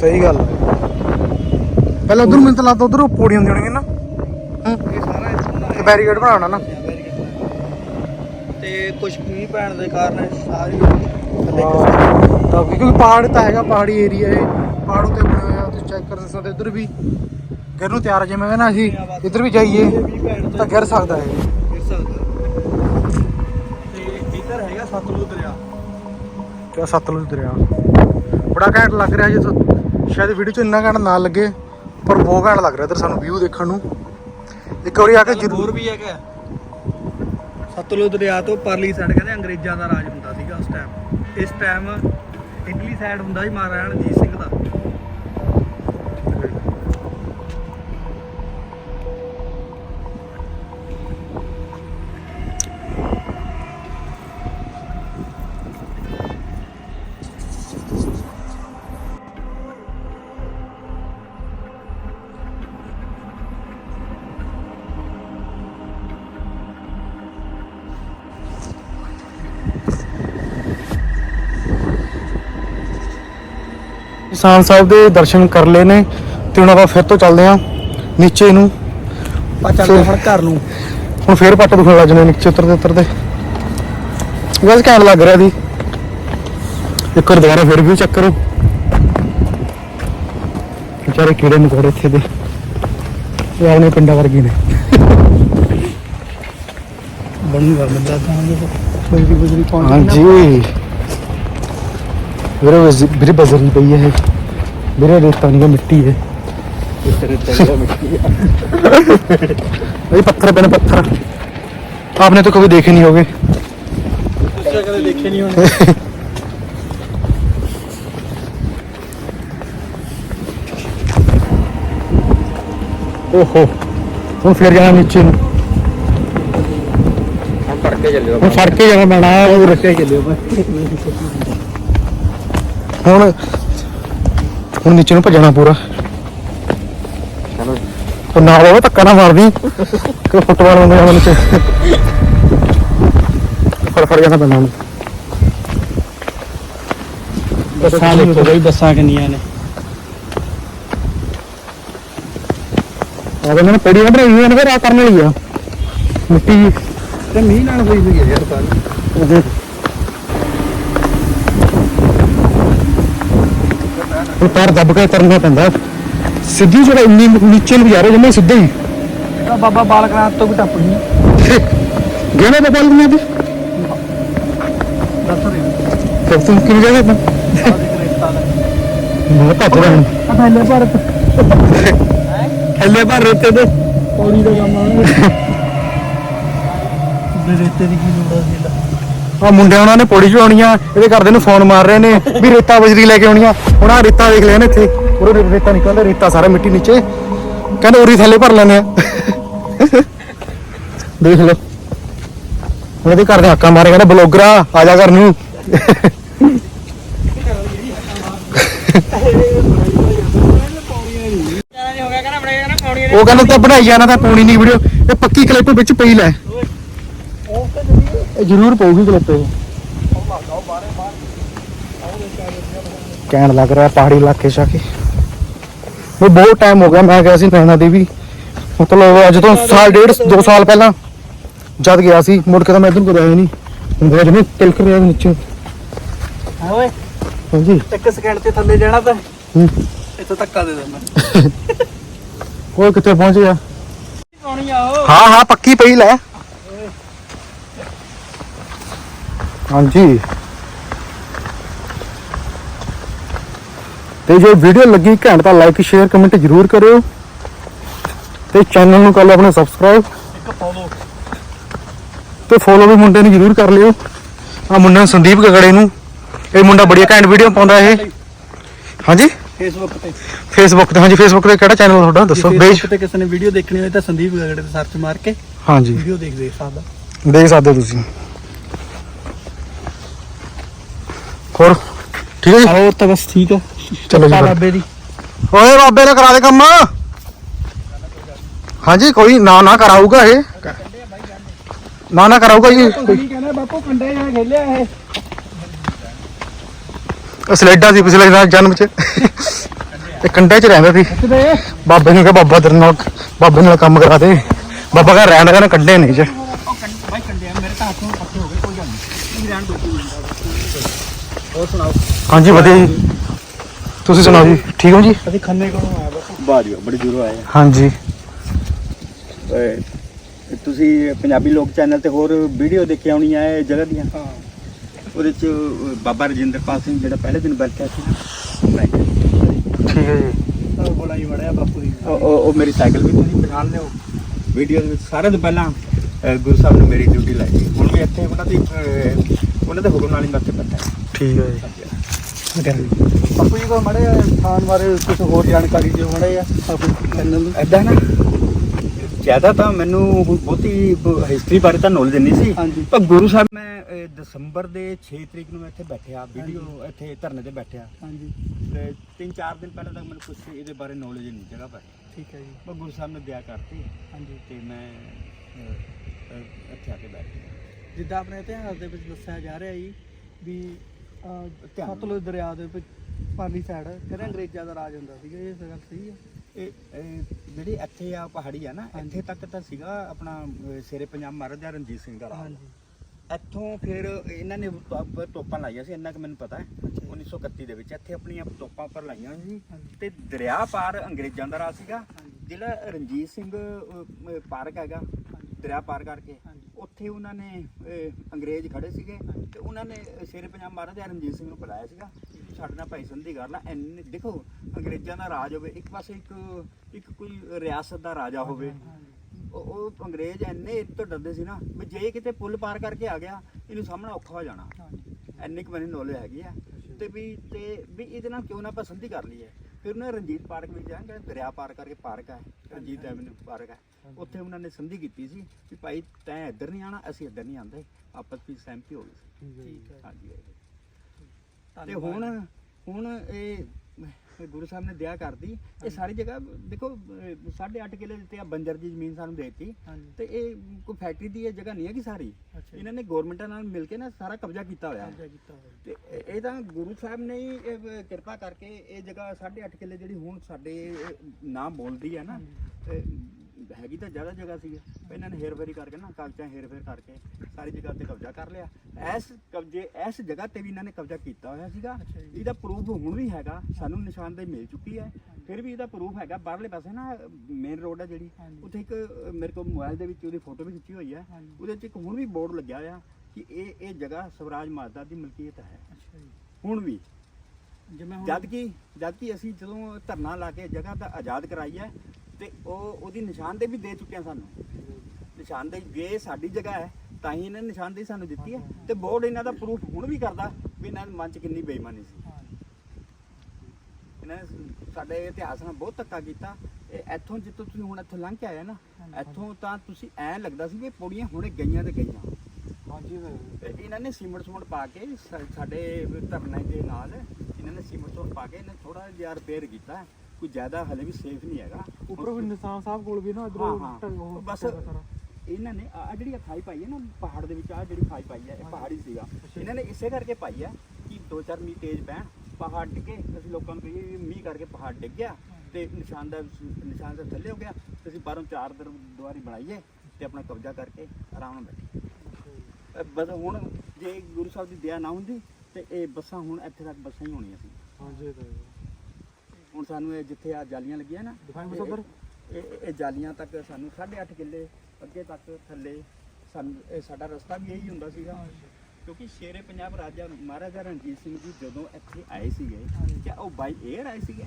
ਸਹੀ ਗੱਲ ਹੈ ਪਹਿਲਾਂ ਉਧਰ ਮੈਨੂੰ ਤਾਂ ਲੱਗਦਾ ਉਧਰ ਪੌੜੀ ਹੁੰਦੀ ਹੋਣੀ ਨਾ। ਇਹ ਸਾਰਾ ਇੱਥੋਂ ਦਾ ਤੇ ਬੈਰੀਕੇਡ ਬਣਾਉਣਾ ਨਾ। ਤੇ ਕੁਝ ਮੀਂਹ ਪੈਣ ਦੇ ਕਾਰਨ ਸਾਰੀ ਤਾਂ ਕਿਉਂਕਿ ਪਹਾੜ ਤਾਂ ਹੈਗਾ ਪਹਾੜੀ ਏਰੀਆ ਹੈ ਪਹਾੜ ਉੱਤੇ ਬਣਿਆ ਹੋਇਆ ਤੁਸੀਂ ਚੈੱਕ ਕਰ ਸਕਦੇ ਇੱਧਰ ਵੀ। ਗਿਰ ਨੂੰ ਤਿਆਰ ਜਿਵੇਂ ਕਹਿੰਦਾ ਅਸੀਂ ਇੱਧਰ ਵੀ ਜਾਈਏ ਤਾਂ ਗਿਰ ਸਕਦਾ ਹੈ। ਗਿਰ ਸਕਦਾ ਤੇ ਇੱਧਰ ਹੈਗਾ ਸਤਲੁਜ ਦਰਿਆ। ਕਿ ਸਤਲੁਜ ਦਰਿਆ ਬੜਾ ਘੈਂਟ ਲੱਗ ਰਿਹਾ ਜੇ ਸ਼ਾਇਦ ਵੀਡੀਓ 'ਚ ਇੰਨਾ ਘੈਂਟ ਨਾ ਲੱਗੇ ਪਰ ਬਹੁਤ ਘੈਂਟ ਲੱਗ ਰਿਹਾ ਇੱਧਰ ਸਾਨੂੰ ਵਿਊ ਦੇਖਣ ਨੂੰ। ਇੱਕ ਵਾਰੀ ਆ ਕੇ ਜ਼ਰੂਰ ਵੀ ਹੈਗਾ। ਸਤਲੁਜ ਦਰਿਆ ਤੋਂ ਪਰਲੀ ਸਾਈਡ ਕਹਿੰਦੇ ਅੰਗਰੇਜ਼ਾਂ ਦਾ ਰਾਜ ਹੁੰਦਾ ਸੀਗਾ ਉਸ ਟਾਈਮ ਇਸ ਟਾਈਮ ਇਟਲੀ ਸਾਈਡ ਹੁੰਦਾ ਸੀ ਮਹਾਰਾਜਾ ਜੀ। ਨਿਸ਼ਾਨ ਸਾਹਿਬ ਦੇ ਦਰਸ਼ਨ ਕਰ ਲਏ ਨੇ ਤੇ ਹੁਣ ਆਪਾਂ ਫਿਰ ਤੋਂ ਚੱਲਦੇ ਹਾਂ ਨੀਚੇ ਨੂੰ। ਆ ਚੱਲਦੇ ਹੁਣ ਘਰ ਨੂੰ। ਹੁਣ ਫੇਰ ਪੱਟ ਦੁਖਣ ਲੱਗ ਜਣੇ ਨੀਚੇ ਉਤਰਦੇ ਉਤਰਦੇ। ਵੈਸੇ ਘੈਂਟ ਲੱਗ ਰਿਹਾ ਦੀ ਇੱਕ ਵਾਰ ਦੁਬਾਰਾ ਫਿਰ ਵੀ ਚੈੱਕ ਕਰੋ ਵਿਚਾਰੇ ਕੀੜੇ ਮਕੌੜੇ ਇੱਥੇ ਦੇ। ਇਹ ਆਪਣੇ ਪਿੰਡਾਂ ਵਰਗੇ ਨੇ। ਬਣੂਗਾ ਬੰਦਾ ਤਾਂ ਬਜਰੀ ਬਜਰੀ ਪਾਉਣ ਹਾਂਜੀ। ਵੀਰੇ ਵੀਰੇ ਬਜ਼ਰੀ ਪਈ ਹੈ ਇਹ ਵੀਰੇ ਰੇਤਾ ਨਹੀਂ ਗਾ, ਮਿੱਟੀ ਹੈ ਇਹ ਪੱਥਰ ਪੈਣ ਪੱਥਰ आपने तो कभी देखे नहीं होगे ਤੁਸੀਂ ਕਦੇ ਦੇਖੇ ਨਹੀਂ ਹੋਣੇ ओहो ਹੁਣ ਫਿਰ ਜਾਣਾ ਨੀਚੇ ਨੂੰ ਹੁਣ ਫੜ ਕੇ ਚੱਲਿਓ ਹੁਣ ਫੜ ਕੇ ਜਾਣਾ ਪੈਣਾ ਹੈ ਉਹ ਕੇ ਚੱਲਿਓ ਹੁਣ ਹੁਣ ਨੀਚੇ ਨੂੰ ਭੱਜਣਾ ਪੂਰਾ। ਉਹ ਨਾਲ ਉਹ ਧੱਕਾ ਨਾ ਮਾਰਦੀ। ਕਿ ਫੁੱਟਬਾਲ ਵਾਂਗ ਜਾਣਾ ਨੀਚੇ। ਫੜ ਫੜ ਜਾਣਾ ਪੈਣਾ ਹੁਣ। ਬੱਸਾਂ ਦੇਖੋ ਬਈ ਬੱਸਾਂ ਕਿੰਨੀਆਂ ਨੇ। ਆ ਇਹਨਾਂ ਨੇ ਪੜੀ ਵੱਢ ਰਹੀ ਨੇ ਫਿਰ ਆ ਕਰਨ ਵਾਲੀ ਆ। ਮਿੱਟੀ ਤੇ ਮੀਂਹ ਨਾਲ ਹੋਈ ਹੋਈ ਹੈ ਯਾਰ ਕੱਲ ਉਹ ਪੈਰ ਦੱਬ ਕੇ ਕਰਨਾ ਪੈਂਦਾ। ਸਿੱਧੀ ਜਿਹੜਾ ਇੰਨੀ ਨੀਚੇ ਨੂੰ ਜਾ ਰਿਹਾ ਜਮੇ ਸਿੱਧਾ ਹੀ। ਤਾਂ ਬਾਬਾ ਬਾਲਕ ਨਾਥ ਤੋਂ ਵੀ ਟੱਪ ਗਈ। ਗਹਿਣੇ ਤੇ ਬੋਲ ਦਿੰਦੇ ਦੱਸ ਰਹੇ ਫਿਰ ਤੂੰ ਕਿਵੇਂ ਜਾਏਗਾ ਤੂੰ ਮੈਂ ਭੱਜ ਰਿਹਾ। ਹੁਣ ਥੱਲੇ ਪਰ ਥੱਲੇ ਪਰ ਰੇਤੇ ਦੇ ਪੌੜੀ ਦਾ ਕੰਮ ਆਉਣਾ। ਦੇ ਰੇਤੇ ਦੀ ਕੀ ਲੋੜ ਸੀ ਆ ਮੁੰਡਿਆਂ ਉਹਨਾਂ ਨੇ ਪੌੜੀ ਚੜਾਉਣੀ ਆ ਇਹਦੇ ਘਰਦੇ ਨੂੰ ਫੋਨ ਮਾਰ ਰਹੇ ਨੇ ਵੀ ਰੇਤਾ ਬਜਰੀ ਲੈ ਕੇ ਆਉਣੀ ਹੁਣ ਆ ਰੇਤਾ ਦੇਖ ਲਿਆ ਨੇ ਇੱਥੇ। ਉਹ ਰੇਤਾ ਨਿਕਲਦਾ, ਰੇਤਾ ਸਾਰਾ ਮਿੱਟੀ ਨੀਚੇ। ਕਹਿੰਦੇ ਉਰੀ ਥੱਲੇ ਭਰ ਲੈਣੇ ਆ। ਦੇਖ ਲਓ। ਹੁਣ ਇਹਦੇ ਘਰ ਦੇ ਹੱਕਾਂ ਮਾਰੇ, ਕਹਿੰਦਾ ਬਲੌਗਰਾ, ਆ ਜਾ ਘਰ ਨੂੰ। ਉਹ ਕਹਿੰਦਾ ਤਾਂ ਬਣਾਈ ਜਾਣਾ ਤਾਂ ਪਾਉਣੀ ਨਹੀਂ ਵੀਡੀਓ ਇਹ ਪੱਕੀ ਕਲਿੱਪ ਵਿੱਚ ਪਈ ਲੈ। ਇਹ ਜ਼ਰੂਰ ਪਊਗੀ ਕਲਿੱਪ ਇਹ। ਕਹਿਣ ਲੱਗ ਰਿਹਾ ਪਹਾੜੀ ਇਲਾਕੇ ਚ ਆ ਕੇ। ਉਹ ਬਹੁਤ ਟਾਈਮ ਹੋ ਗਿਆ ਮੈਂ ਗਿਆ ਸੀ ਨੈਣਾ ਦੇਵੀ। ਮਤਲਬ ਅੱਜ ਤੋਂ ਸਾਲ ਡੇਢ ਦੋ ਸਾਲ ਪਹਿਲਾਂ ਜਦ ਗਿਆ ਸੀ ਮੁੜ ਕੇ ਤਾਂ ਮੈਂ ਇਧਰ ਕੋਈ ਆਇਆ ਨਹੀਂ ਹੁੰਦਾ ਜਿਵੇਂ ਤਿਲਕ ਰਿਹਾ ਨੀਚੇ। ਓਏ ਹਾਂਜੀ। ਇੱਕ ਸਕਿੰਟ ਤੇ ਥੱਲੇ ਜਾਣਾ ਤਾਂ। ਹੂੰ। ਇੱਥੋਂ ਧੱਕਾ ਦੇ ਦੇਣਾ। ਉਹ ਕਿੱਥੇ ਪਹੁੰਚ ਗਿਆ? ਹਾਂ ਹਾਂ ਪੱਕੀ ਪਈ ਲੈ। ਹਾਂਜੀ। ਤੇ ਜੇ ਵੀਡੀਓ ਲੱਗੀ ਘੈਂਟ ਤਾਂ ਲਾਈਕ ਸ਼ੇਅਰ ਕਮੈਂਟ ਜ਼ਰੂਰ ਕਰਿਓ। ਤੇ ਚੈਨਲ ਨੂੰ ਕਰ ਲਓ ਆਪਣਾ ਸਬਸਕ੍ਰਾਈਬ ਇੱਕ ਫੋਲੋ ਤੇ ਫੋਲੋ ਵੀ ਮੁੰਡੇ ਨੂੰ ਜ਼ਰੂਰ ਕਰ ਲਿਓ। ਆ ਮੁੰਡਾ ਸੰਦੀਪ ਗਗੜੇ ਨੂੰ। ਇਹ ਮੁੰਡਾ ਬੜੀਆ ਘੈਂਟ ਵੀਡੀਓ ਪਾਉਂਦਾ ਇਹ। ਹਾਂਜੀ? ਫੇਸਬੁੱਕ ਤੇ। ਫੇਸਬੁੱਕ ਤੇ ਹਾਂਜੀ ਫੇਸਬੁੱਕ ਤੇ ਕਿਹੜਾ ਚੈਨਲ ਤੁਹਾਡਾ? ਦੱਸੋ ਫੇਸਬੁੱਕ ਤੇ ਕਿਸੇ ਨੇ ਵੀਡੀਓ ਦੇਖਣੀ ਹੋਵੇ ਤਾਂ ਸੰਦੀਪ ਗਗੜੇ ਤੇ ਸਰਚ ਮਾਰ ਕੇ ਹਾਂਜੀ। ਵੀਡੀਓ ਦੇਖ ਦੇਖ ਸਕਦਾ ਦੇਖ ਸਕਦੇ ਹੋ ਤੁਸੀਂ। ਹੋਰ? ਠੀਕ ਹੈ ਜੀ? ਹੋਰ ਤਾਂ ਬਸ ਠੀਕ ਆ। ਚਲੋ ਜੀ ਫਿਰ। ਬਾਬੇ ਦੀ। ਓਏ ਬਾਬੇ ਨੇ ਕਰਾ ਦੇ ਕੰਮ। ਹਾਂਜੀ ਕੋਈ ਨਾ ਨਾ ਕਰਾਊਗਾ ਇਹ। ਨਾ ਨਾ ਕਰਾਊਗਾ ਜੀ। ਕੀ ਕਹਿੰਦਾ ਬਾਪੂ ਕੰਡੇ ਜਾਂ ਖੇਲਿਆ ਇਹ। ਸਲੇਡਾ ਸੀ ਪਿਛਲੇ ਦਾ ਜਨਮ ਚ। ਤੇ ਕੰਡੇ ਚ ਰਹਿੰਦਾ ਸੀ। ਕਿਤੇ ਬਾਬੇ ਨੂੰ ਕਿਹਾ ਬਾਬਾ ਤੇਰੇ ਨਾਲ ਬਾਬੇ ਨਾਲ ਕੰਮ ਕਰਾ ਦੇ। ਬਾਬਾ ਕਹਿੰਦਾ ਰਹਿਣ ਕਹਿੰਦਾ ਕੰਡੇ ਨਹੀਂ ਚ ਉਹ ਕੰਡੇ ਬਾਈ ਕੰਡੇ ਆ ਮੇਰੇ ਤਾਂ ਹੱਥੋਂ ਪੱਕੇ ਹੋ ਗਏ ਕੋਈ ਗੱਲ ਨਹੀਂ। ਰਹਿਣ ਦੋ ਹੋਰ ਸੁਣਾਓ? ਹਾਂਜੀ ਵਧੀਆ ਜੀ। ਤੁਸੀਂ ਸੁਣਾਓ? ਜੀ। ਠੀਕ ਹੋ ਜੀ? ਅਸੀਂ ਖੰਨੇ ਕੋਲੋਂ ਆਇਆ ਬਾਪੂ ਬਾਜੂ ਬੜੀ ਦੂਰੋਂ ਆਏ ਆ। ਹਾਂਜੀ। ਓਏ, ਤੁਸੀਂ ਪੰਜਾਬੀ ਲੋਕ ਚੈਨਲ ਤੇ ਹੋਰ ਵੀਡੀਓ ਦੇਖ ਕੇ ਆਉਣੀ ਆ ਇਹ ਜਗ੍ਹਾ ਦੀਆਂ? ਹਾਂ। ਉਹਦੇ ਚ ਅਹ, ਬਾਬਾ ਰਜਿੰਦਰਪਾਲ ਸਿੰਘ ਜਿਹੜਾ ਪਹਿਲੇ ਦਿਨ ਬੈਠਿਆ ਸੀ ਨਾ ਉਹ। ਠੀਕ ਹੈ ਜੀ। ਤਾਂ ਬੜਾ ਹੀ ਵੜਿਆ ਬਾਪੂ ਦੀ। ਉਹ ਉਹ ਉਹ ਮੇਰੀ ਸਾਈਕਲ ਵੀ ਤੁਸੀਂ ਪਛਾਣ ਲਿਓ। ਵੀਡੀਓ ਦੇ ਵਿੱਚ ਸਾਰਿਆਂ ਤੋਂ ਪਹਿਲਾਂ ਗੁਰੂ ਸਾਹਿਬ ਨੇ ਮੇਰੀ ਡਿਊਟੀ ਲਾਈ। ਹੁਣ ਵੀ ਇੱਥੇ ਉਹਨਾਂ ਦੀ ਅਹ, ਉਹਨਾਂ ਦੇ ਹੁਕਮ ਨਾਲ ਹੀ ਮੈਂ ਇੱਥੇ ਬੈਠਾ। ਠੀਕ ਹੈ ਜੀ। ਬਾਪੂ ਜੀ ਕੋ ਮੜੇ ਥਾਨ ਬਾਰੇ ਕੁਝ ਹੋਰ ਜਾਣਕਾਰੀ ਦਿਓ ਮੜੇ ਆ ਬਾਪੂ ਚੈਨਲ ਨੂੰ ਐਦਾਂ ਨਾ ਜ਼ਿਆਦਾ ਤਾਂ ਮੈਨੂੰ ਹੁਣ ਬਹੁਤੀ ਹਿਸਟਰੀ ਬਾਰੇ ਤਾਂ ਨੌਲੇਜ ਨਹੀਂ ਸੀ। ਹਾਂਜੀ। ਪਰ ਗੁਰੂ ਸਾਹਿਬ ਮੈਂ ਅਹ, ਦਸੰਬਰ ਦੇ 6 ਤਰੀਕ ਨੂੰ ਮੈਂ ਇੱਥੇ ਬੈਠਿਆ ਵੀਡੀਓ ਇੱਥੇ ਧਰਨੇ ਤੇ ਬੈਠਿਆ। ਹਾਂਜੀ। ਤੇ ਤਿੰਨ ਚਾਰ ਦਿਨ ਪਹਿਲਾਂ ਤੱਕ ਮੈਨੂੰ ਕੁਝ ਇਹਦੇ ਬਾਰੇ ਨੌਲੇਜ ਨਹੀਂ ਜਗ੍ਹਾ ਬਾਰੇ। ਠੀਕ ਹੈ ਜੀ। ਪਰ ਗੁਰੂ ਸਾਹਿਬ ਨੇ ਦਇਆ ਕਰਤੀ। ਹਾਂਜੀ। ਤੇ ਮੈਂ ਅਹ, ਇੱਥੇ ਆ ਕੇ ਬੈਠ ਗਿਆ ਜਿੱਦਾਂ ਆਪਣੇ ਇਤਿਹਾਸ ਦੇ ਵਿੱਚ ਦੱਸਿਆ ਜਾ ਰਿਹਾ ਜੀ ਵੀ ਅਹ, ਧਿਆਨ। ਸਤਲੁਜ ਦਰਿਆ ਦੇ ਵਿੱਚ ਪਾਰਲੀ ਸਾਈਡ ਕਹਿੰਦੇ ਅੰਗਰੇਜ਼ਾਂ ਦਾ ਰਾਜ ਹੁੰਦਾ ਸੀਗਾ ਇਹ ਗੱਲ ਸਹੀ ਹੈ ਇਹ ਇਹ ਜਿਹੜੀ ਇੱਥੇ ਆ ਪਹਾੜੀ ਆ ਨਾ ਇੱਥੇ ਤੱਕ ਤਾਂ ਸੀਗਾ ਆਪਣਾ ਅਹ, ਸ਼ੇਰੇ ਪੰਜਾਬ ਮਹਾਰਾਜਾ ਰਣਜੀਤ ਸਿੰਘ ਦਾ ਰਾਜ। ਹਾਂਜੀ। ਇੱਥੋਂ ਫਿਰ ਇਹਨਾਂ ਨੇ ਤੋਪ- ਤੋਪਾਂ ਲਾਈਆਂ ਸੀ ਇੰਨਾ ਕਿ ਮੈਨੂੰ ਪਤਾ ਹੈ। 1931 ਦੇ ਵਿੱਚ ਇੱਥੇ ਆਪਣੀਆਂ ਤੋਪਾਂ ਉੱਪਰ ਲਾਈਆਂ ਸੀ। ਹਾਂਜੀ। ਤੇ ਦਰਿਆ ਪਾਰ ਅੰਗਰੇਜ਼ਾਂ ਦਾ ਰਾਜ ਸੀਗਾ। ਹਾਂਜੀ। ਜਿਹੜਾ ਰਣਜੀਤ ਸਿੰਘ ਅਹ, ਅਹ, ਪਾਰਕ ਹੈਗਾ ਦਰਿਆ ਪਾਰ ਕਰਕੇ। ਉੱਥੇ ਉਹਨਾਂ ਨੇ ਅੰਗਰੇਜ਼ ਖੜੇ ਸੀਗੇ ਤੇ ਉਹਨਾਂ ਨੇ ਸ਼ੇਰੇ ਪੰਜਾਬ ਮਹਾਰਾਜਾ ਰਣਜੀਤ ਸਿੰਘ ਨੂੰ ਬੁਲਾਇਆ ਸੀਗਾ। ਸਾਡੇ ਨਾਲ ਭਾਈ ਸੰਧੀ ਕਰ ਲਾ ਇੰਨੇ ਦੇਖੋ ਅੰਗਰੇਜ਼ਾਂ ਦਾ ਰਾਜ ਹੋਵੇ ਇੱਕ ਪਾਸੇ ਇੱਕ ਇੱਕ ਕੋਈ ਰਿਆਸਤ ਦਾ ਰਾਜਾ ਹੋਵੇ। ਉਹ ਅੰਗਰੇਜ਼ ਇਹ ਤੋਂ ਡਰਦੇ ਸੀ ਨਾ ਵੀ ਜੇ ਕਿਤੇ ਪੁਲ ਪਾਰ ਕਰਕੇ ਆ ਗਿਆ ਇਹਨੂੰ ਸਾਹਮਣਾ ਔਖਾ ਹੋ ਜਾਣਾ। ਇੰਨੀ ਕੁ ਮੈਨੂੰ ਨੌਲੇਜ ਹੈਗੀ ਆ। ਤੇ ਵੀ ਤੇ ਵੀ ਇਹਦੇ ਨਾਲ ਕਿਉਂ ਨਾ ਆਪਾਂ ਸੰਧੀ ਕਰ ਲਈਏ? ਫਿਰ ਉਹਨੇ ਰਣਜੀਤ ਪਾਰਕ ਵਿੱਚ ਜਾਣਗੇ ਦਰਿਆ ਪਾਰ ਕਰਕੇ ਪਾਰਕ ਹੈ ਰਣਜੀਤ ਐਵਨਿਊ ਪਾਰਕ ਹੈ ਉੱਥੇ ਉਹਨਾਂ ਨੇ ਸੰਧੀ ਕੀਤੀ ਸੀ ਵੀ ਭਾਈ ਤੈਂ ਇੱਧਰ ਨਹੀਂ ਆਣਾ ਅਸੀਂ ਇੱਧਰ ਨਹੀਂ ਆਉਂਦੇ ਆਪਸ ਵਿੱਚ ਸਹਿਮਤੀ ਹੋ ਗਈ ਸੀ। ਠੀਕ ਹੈ। ਹਾਂਜੀ। ਤੇ ਹੁਣ ਹੁਣ ਇਹ ਗੁਰੂ ਸਾਹਿਬ ਨੇ ਦਇਆ ਕਰਦੀ ਇਹ ਸਾਰੀ ਜਗ੍ਹਾ ਦੇਖੋ 8.5 ਕਿੱਲੇ ਦਿੱਤੇ ਆ ਬੰਜਰ ਦੀ ਜ਼ਮੀਨ ਸਾਨੂੰ ਦੇ ਦਿੱਤੀ। ਤੇ ਇਹ ਕੋਈ ਫੈਕਟਰੀ ਦੀ ਇਹ ਜਗ੍ਹਾ ਨਹੀਂ ਹੈਗੀ ਸਾਰੀ। ਅੱਛਾ ਜੀ। ਇਹਨਾਂ ਨੇ ਗਵਰਨਮੈਂਟ ਨਾਲ ਮਿਲ ਕੇ ਨਾ ਸਾਰਾ ਕਬਜ਼ਾ ਕੀਤਾ ਹੋਇਆ। ਹੈ ਤੇ ਇਹ- ਤਾਂ ਗੁਰੂ ਸਾਹਿਬ ਨੇ ਹੀ ਕਿਰਪਾ ਕਰਕੇ ਇਹ ਜਗ੍ਹਾ 8.5 ਕਿੱਲੇ ਜਿਹੜੀ ਹੁਣ ਸਾਡੇ ਨਾਮ ਬੋਲਦੀ ਹੈ ਨਾ ਤੇ ਹੈਗੀ ਤਾਂ ਜ਼ਿਆਦਾ ਜਗ੍ਹਾ ਸੀ ਇਹਨਾਂ ਨੇ ਹੇਰਫੇਰੀ ਕਰਕੇ ਨਾ ਕਾਗਜ਼ਾਂ ਹੇਰਫੇਰ ਕਰਕੇ ਸਾਰੀ ਜਗ੍ਹਾ ਤੇ ਕਬਜ਼ਾ ਕਰ ਲਿਆ। ਇਸ ਕਬਜ਼ੇ ਇਸ ਜਗ੍ਹਾ ਤੇ ਵੀ ਇਹਨਾਂ ਨੇ ਕਬਜ਼ਾ ਕੀਤਾ ਹੋਇਆ ਸੀਗਾ। ਇਹਦਾ ਪ੍ਰੂਫ ਹੁਣ ਵੀ ਹੈਗਾ ਸਾਨੂੰ ਨਿਸ਼ਾਨਦੇਹੀ ਮਿਲ ਚੁੱਕੀ ਹੈ। ਫਿਰ ਵੀ ਇਹਦਾ ਪ੍ਰੂਫ ਹੈਗਾ ਬਾਹਰਲੇ ਪਾਸੇ ਨਾ ਮੇਨ ਰੋਡ ਹੈ ਜਿਹੜੀ। ਉੱਥੇ ਇੱਕ ਮੇਰੇ ਕੋਲ ਮੋਬਾਈਲ ਦੇ ਵਿੱਚ ਉਹਦੀ ਫੋਟੋ ਵੀ ਖਿੱਚੀ ਹੋਈ ਹੈ। ਉਹਦੇ 'ਚ ਇੱਕ ਹੁਣ ਵੀ ਬੋਰਡ ਲੱਗਿਆ ਹੋਇਆ ਕਿ ਇਹ ਇਹ ਜਗ੍ਹਾ ਸਵਰਾਜ ਮਾਤਾ ਦੀ ਮਲਕੀਅਤ ਹੈ। ਹੁਣ ਵੀ। ਜਦ ਕਿ ਜਦ ਕਿ ਅਸੀਂ ਜਦੋਂ ਧਰਨਾ ਲਾ ਕੇ ਜਗ੍ਹਾ ਦਾ ਆਜ਼ਾਦ ਕਰਾਈ ਹੈ ਤੇ ਉਹ ਉਹਦੀ ਨਿਸ਼ਾਨਦੇਹੀ ਵੀ ਦੇ ਚੁੱਕੇ ਆ ਸਾਨੂੰ। ਨਿਸ਼ਾਨਦੇਹੀ ਜੇ ਸਾਡੀ ਜਗ੍ਹਾ ਹੈ ਤਾਂ ਹੀ ਇਹਨਾਂ ਨੇ ਨਿਸ਼ਾਨਦੇਹੀ ਸਾਨੂੰ ਦਿੱਤੀ ਹੈ ਤੇ ਬੋਰਡ ਇਹਨਾਂ ਦਾ ਪ੍ਰੂਫ ਹੁਣ ਵੀ ਕਰਦਾ ਵੀ ਇਹਨਾਂ ਦੇ ਮਨ 'ਚ ਕਿੰਨੀ ਬੇਈਮਾਨੀ ਸੀ। ਇਹਨਾਂ ਨੇ ਸਾਡੇ ਇਤਿਹਾਸ ਨਾਲ ਬਹੁਤ ਧੱਕਾ ਕੀਤਾ। ਇਹ ਇੱਥੋਂ ਜਿੱਥੋਂ ਤੁਸੀਂ ਹੁਣ ਇੱਥੋਂ ਲੰਘ ਕੇ ਆਏ ਨਾ ਇੱਥੋਂ ਤਾਂ ਤੁਸੀਂ ਐਂ ਲੱਗਦਾ ਸੀ ਵੀ ਪੌੜੀਆਂ ਹੁਣੇ ਗਈਆਂ ਤੇ ਗਈਆਂ। ਹਾਂਜੀ ਤੇ ਇਹਨਾਂ ਨੇ ਸੀਮਟ ਸਮਟ ਪਾ ਕੇ ਸਾਡੇ ਧਰਨੇ ਦੇ ਨਾਲ ਇਹਨਾਂ ਨੇ ਸੀਮਟ ਸਮਟ ਪਾ ਕੇ ਇਹਨਾਂ ਥੋੜਾ ਜਿਹਾ ਰਿਪੇਅਰ ਕੀਤਾ। ਕੋਈ ਜ਼ਿਆਦਾ ਹਲੇ ਵੀ ਸੇਫ ਨਹੀਂ ਹੈਗਾ। ਉੱਪਰੋਂ ਵੀ ਨਿਸ਼ਾਨ ਸਾਹਿਬ ਕੋਲ ਵੀ ਨਾ ਇਧਰੋਂ ਹਾਂ, ਹਾਂ। ਬਸ ਇਹਨਾਂ ਨੇ ਆ ਜਿਹੜੀ ਖਾਈ ਪਾਈ ਹੈ ਨਾ ਪਹਾੜ ਦੇ ਵਿੱਚ ਆ ਜਿਹੜੀ ਖਾਈ ਪਾਈ ਹੈ ਇਹ ਪਹਾੜੀ ਸੀਗਾ। ਇਹਨਾਂ ਨੇ ਇਸੇ ਕਰਕੇ ਪਾਈ ਹੈ ਕਿ ਦੋ ਚਾਰ ਮੀਂਹ ਤੇਜ਼ ਪੈਣ ਪਹਾੜ ਡਿੱਗੇ ਅਸੀਂ ਲੋਕਾਂ ਨੂੰ ਕਹੀਏ ਵੀ ਮੀਂਹ ਕਰਕੇ ਪਹਾੜ ਡਿੱਗ ਗਿਆ ਤੇ ਨਿਸ਼ਾਨ ਦਾ ਨਿਸ਼ਾਨ ਦਾ ਥੱਲੇ ਹੋ ਗਿਆ ਤੇ ਅਸੀਂ ਬਾਹਰੋਂ ਚਾਰ ਦਰ ਦੁਆਰੀ ਬਣਾਈਏ ਤੇ ਆਪਣਾ ਕਬਜ਼ਾ ਕਰਕੇ ਆਰਾਮ ਨਾਲ ਅਹ ਬਸ ਹੁਣ ਜੇ ਗੁਰੂ ਸਾਹਿਬ ਦੀ ਦਇਆ ਨਾ ਹੁੰਦੀ ਤੇ ਇਹ ਬੱਸਾਂ ਹੁਣ ਇੱਥੇ ਤੱਕ ਬੱਸਾਂ ਹੀ ਹੋਣੀਆਂ ਸੀ। ਹਾਂਜੀ ਇਹ ਤਾਂ ਹੈ। ਹੁਣ ਸਾਨੂੰ ਇਹ ਜਿੱਥੇ ਆ ਜਾਲੀਆਂ ਲੱਗੀਆਂ ਨਾ ਇਹ- ਉੱਧਰ। ਇਹ ਇਹ ਜਾਲੀਆਂ ਤੱਕ ਸਾਨੂੰ 8.5 ਕਿੱਲੇ ਅੱਗੇ ਤੱਕ ਥੱਲੇ ਸਾਨੂੰ ਇਹ ਸਾਡਾ ਰਸਤਾ ਵੀ ਇਹੀ ਹੁੰਦਾ ਸੀਗਾ। ਕਿਉਂਕਿ ਸ਼ੇਰੇ ਪੰਜਾਬ ਰਾਜਾ ਮਹਾਰਾਜਾ ਰਣਜੀਤ ਸਿੰਘ ਜੀ ਜਦੋਂ ਇੱਥੇ ਆਏ ਸੀਗੇ ਕਿਆ ਉਹ ਬਾਈ 에ਅਰ ਆਏ ਸੀਗੇ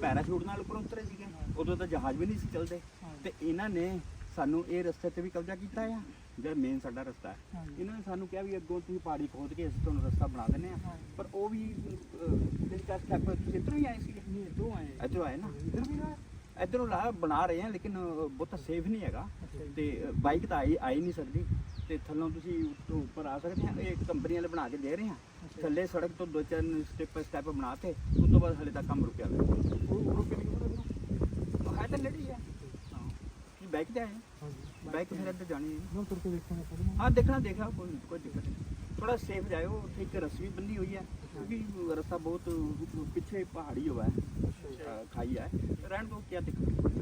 ਪੈਰਾਸ਼ੂਟ ਨਾਲ ਉੱਪਰ ਉਤਰੇ ਸੀਗੇ ਉਦੋਂ ਤਾਂ ਜਹਾਜ਼ ਵੀ ਨਹੀਂ ਸੀ ਚੱਲਦੇ। ਤੇ ਇਹਨਾਂ ਨੇ ਸਾਨੂੰ ਇਹ ਰਸਤੇ ਤੇ ਵੀ ਕਬਜ਼ਾ ਕੀਤਾ ਆ ਜਿਹੜਾ ਮੇਨ ਸਾਡਾ ਰਸਤਾ ਹੈ। ਇਹਨਾਂ ਨੇ ਸਾਨੂੰ ਕਿਹਾ ਵੀ ਅੱਗੋਂ ਤੁਸੀਂ ਪਹਾੜੀ ਖੋਦ ਕੇ ਅਸੀਂ ਤੁਹਾਨੂੰ ਰਸਤਾ ਬਣਾ ਦਿੰਦੇ ਆ ਪਰ ਉਹ ਵੀ ਦਿਨ ਚਾਰ ਸਟੈਪ ਤੁਸੀਂ ਇੱਧਰੋਂ ਹੀ ਆਏ ਸੀਗੇ। ਇੱਧਰੋਂ ਆਏ ਇੱਧਰੋਂ ਆਏ ਨਾ? ਇੱਧਰ ਵੀ ਆਏ ਇੱਧਰੋਂ ਲਾ ਬਣਾ ਰਹੇ ਆ ਲੇਕਿਨ ਬਹੁਤਾ ਸੇਫ ਨਹੀਂ ਹੈਗਾ। ਤੇ ਬਾਈਕ ਤਾਂ ਆਈ ਆਈ ਨਹੀਂ ਸਕਦੀ। ਤੇ ਥੱਲੋਂ ਤੁਸੀਂ ਉੱਤੋਂ ਉੱਪਰ ਆ ਸਕਦੇ ਆ। ਇਹ ਕੰਪਨੀ ਵਾਲੇ ਬਣਾ ਕੇ ਦੇ ਰਹੇ ਆ। ਥੱਲੇ ਸੜਕ ਤੋਂ ਦੋ ਚਾਰ ਸਟੈਪ ਸਟੈਪ ਬਣਾਤੇ ਉਸ ਤੋਂ ਬਾਅਦ ਹਲੇ ਤੱਕ ਕੰਮ ਰੁਕਿਆ ਹੋਇਆ। ਉਹ ਕਿੰਨੀ ਕੁ ਉਹ ਹੈ ਤਾਂ ਨੇੜੇ ਹੀ ਆ। ਬਾਈਕ ਤੇ ਆਏ ਹਾਂਜੀ। ਬਾਈਕ ਫਿਰ ਇੱਧਰ ਜਾਣੀ ਹੈ ਨਾ ਤੁਰ ਕੇ ਦੇਖਾਂਗੇ ਪਹਿਲਾਂ ਹਾਂ ਦੇਖਣਾ ਦੇਖਾ ਕੋਈ ਕੋਈ ਦਿੱਕਤ ਨਹੀਂ ਥੋੜਾ ਸੇਫ ਜਾਇਓ ਉੱਥੇ ਇੱਕ ਰੱਸੀ ਵੀ ਬੰਨੀ ਹੋਈ ਹੈ ਕਿਉਂਕਿ ਰਸਤਾ ਬਹੁਤ ਪਿੱਛੇ ਪਹਾੜੀ ਹੋਇਆ ਹੈ ਅਹ ਖਾਈ ਹੈ ਰਹਿਣ ਤੋਂ ਕੀ ਦਿੱਕਤ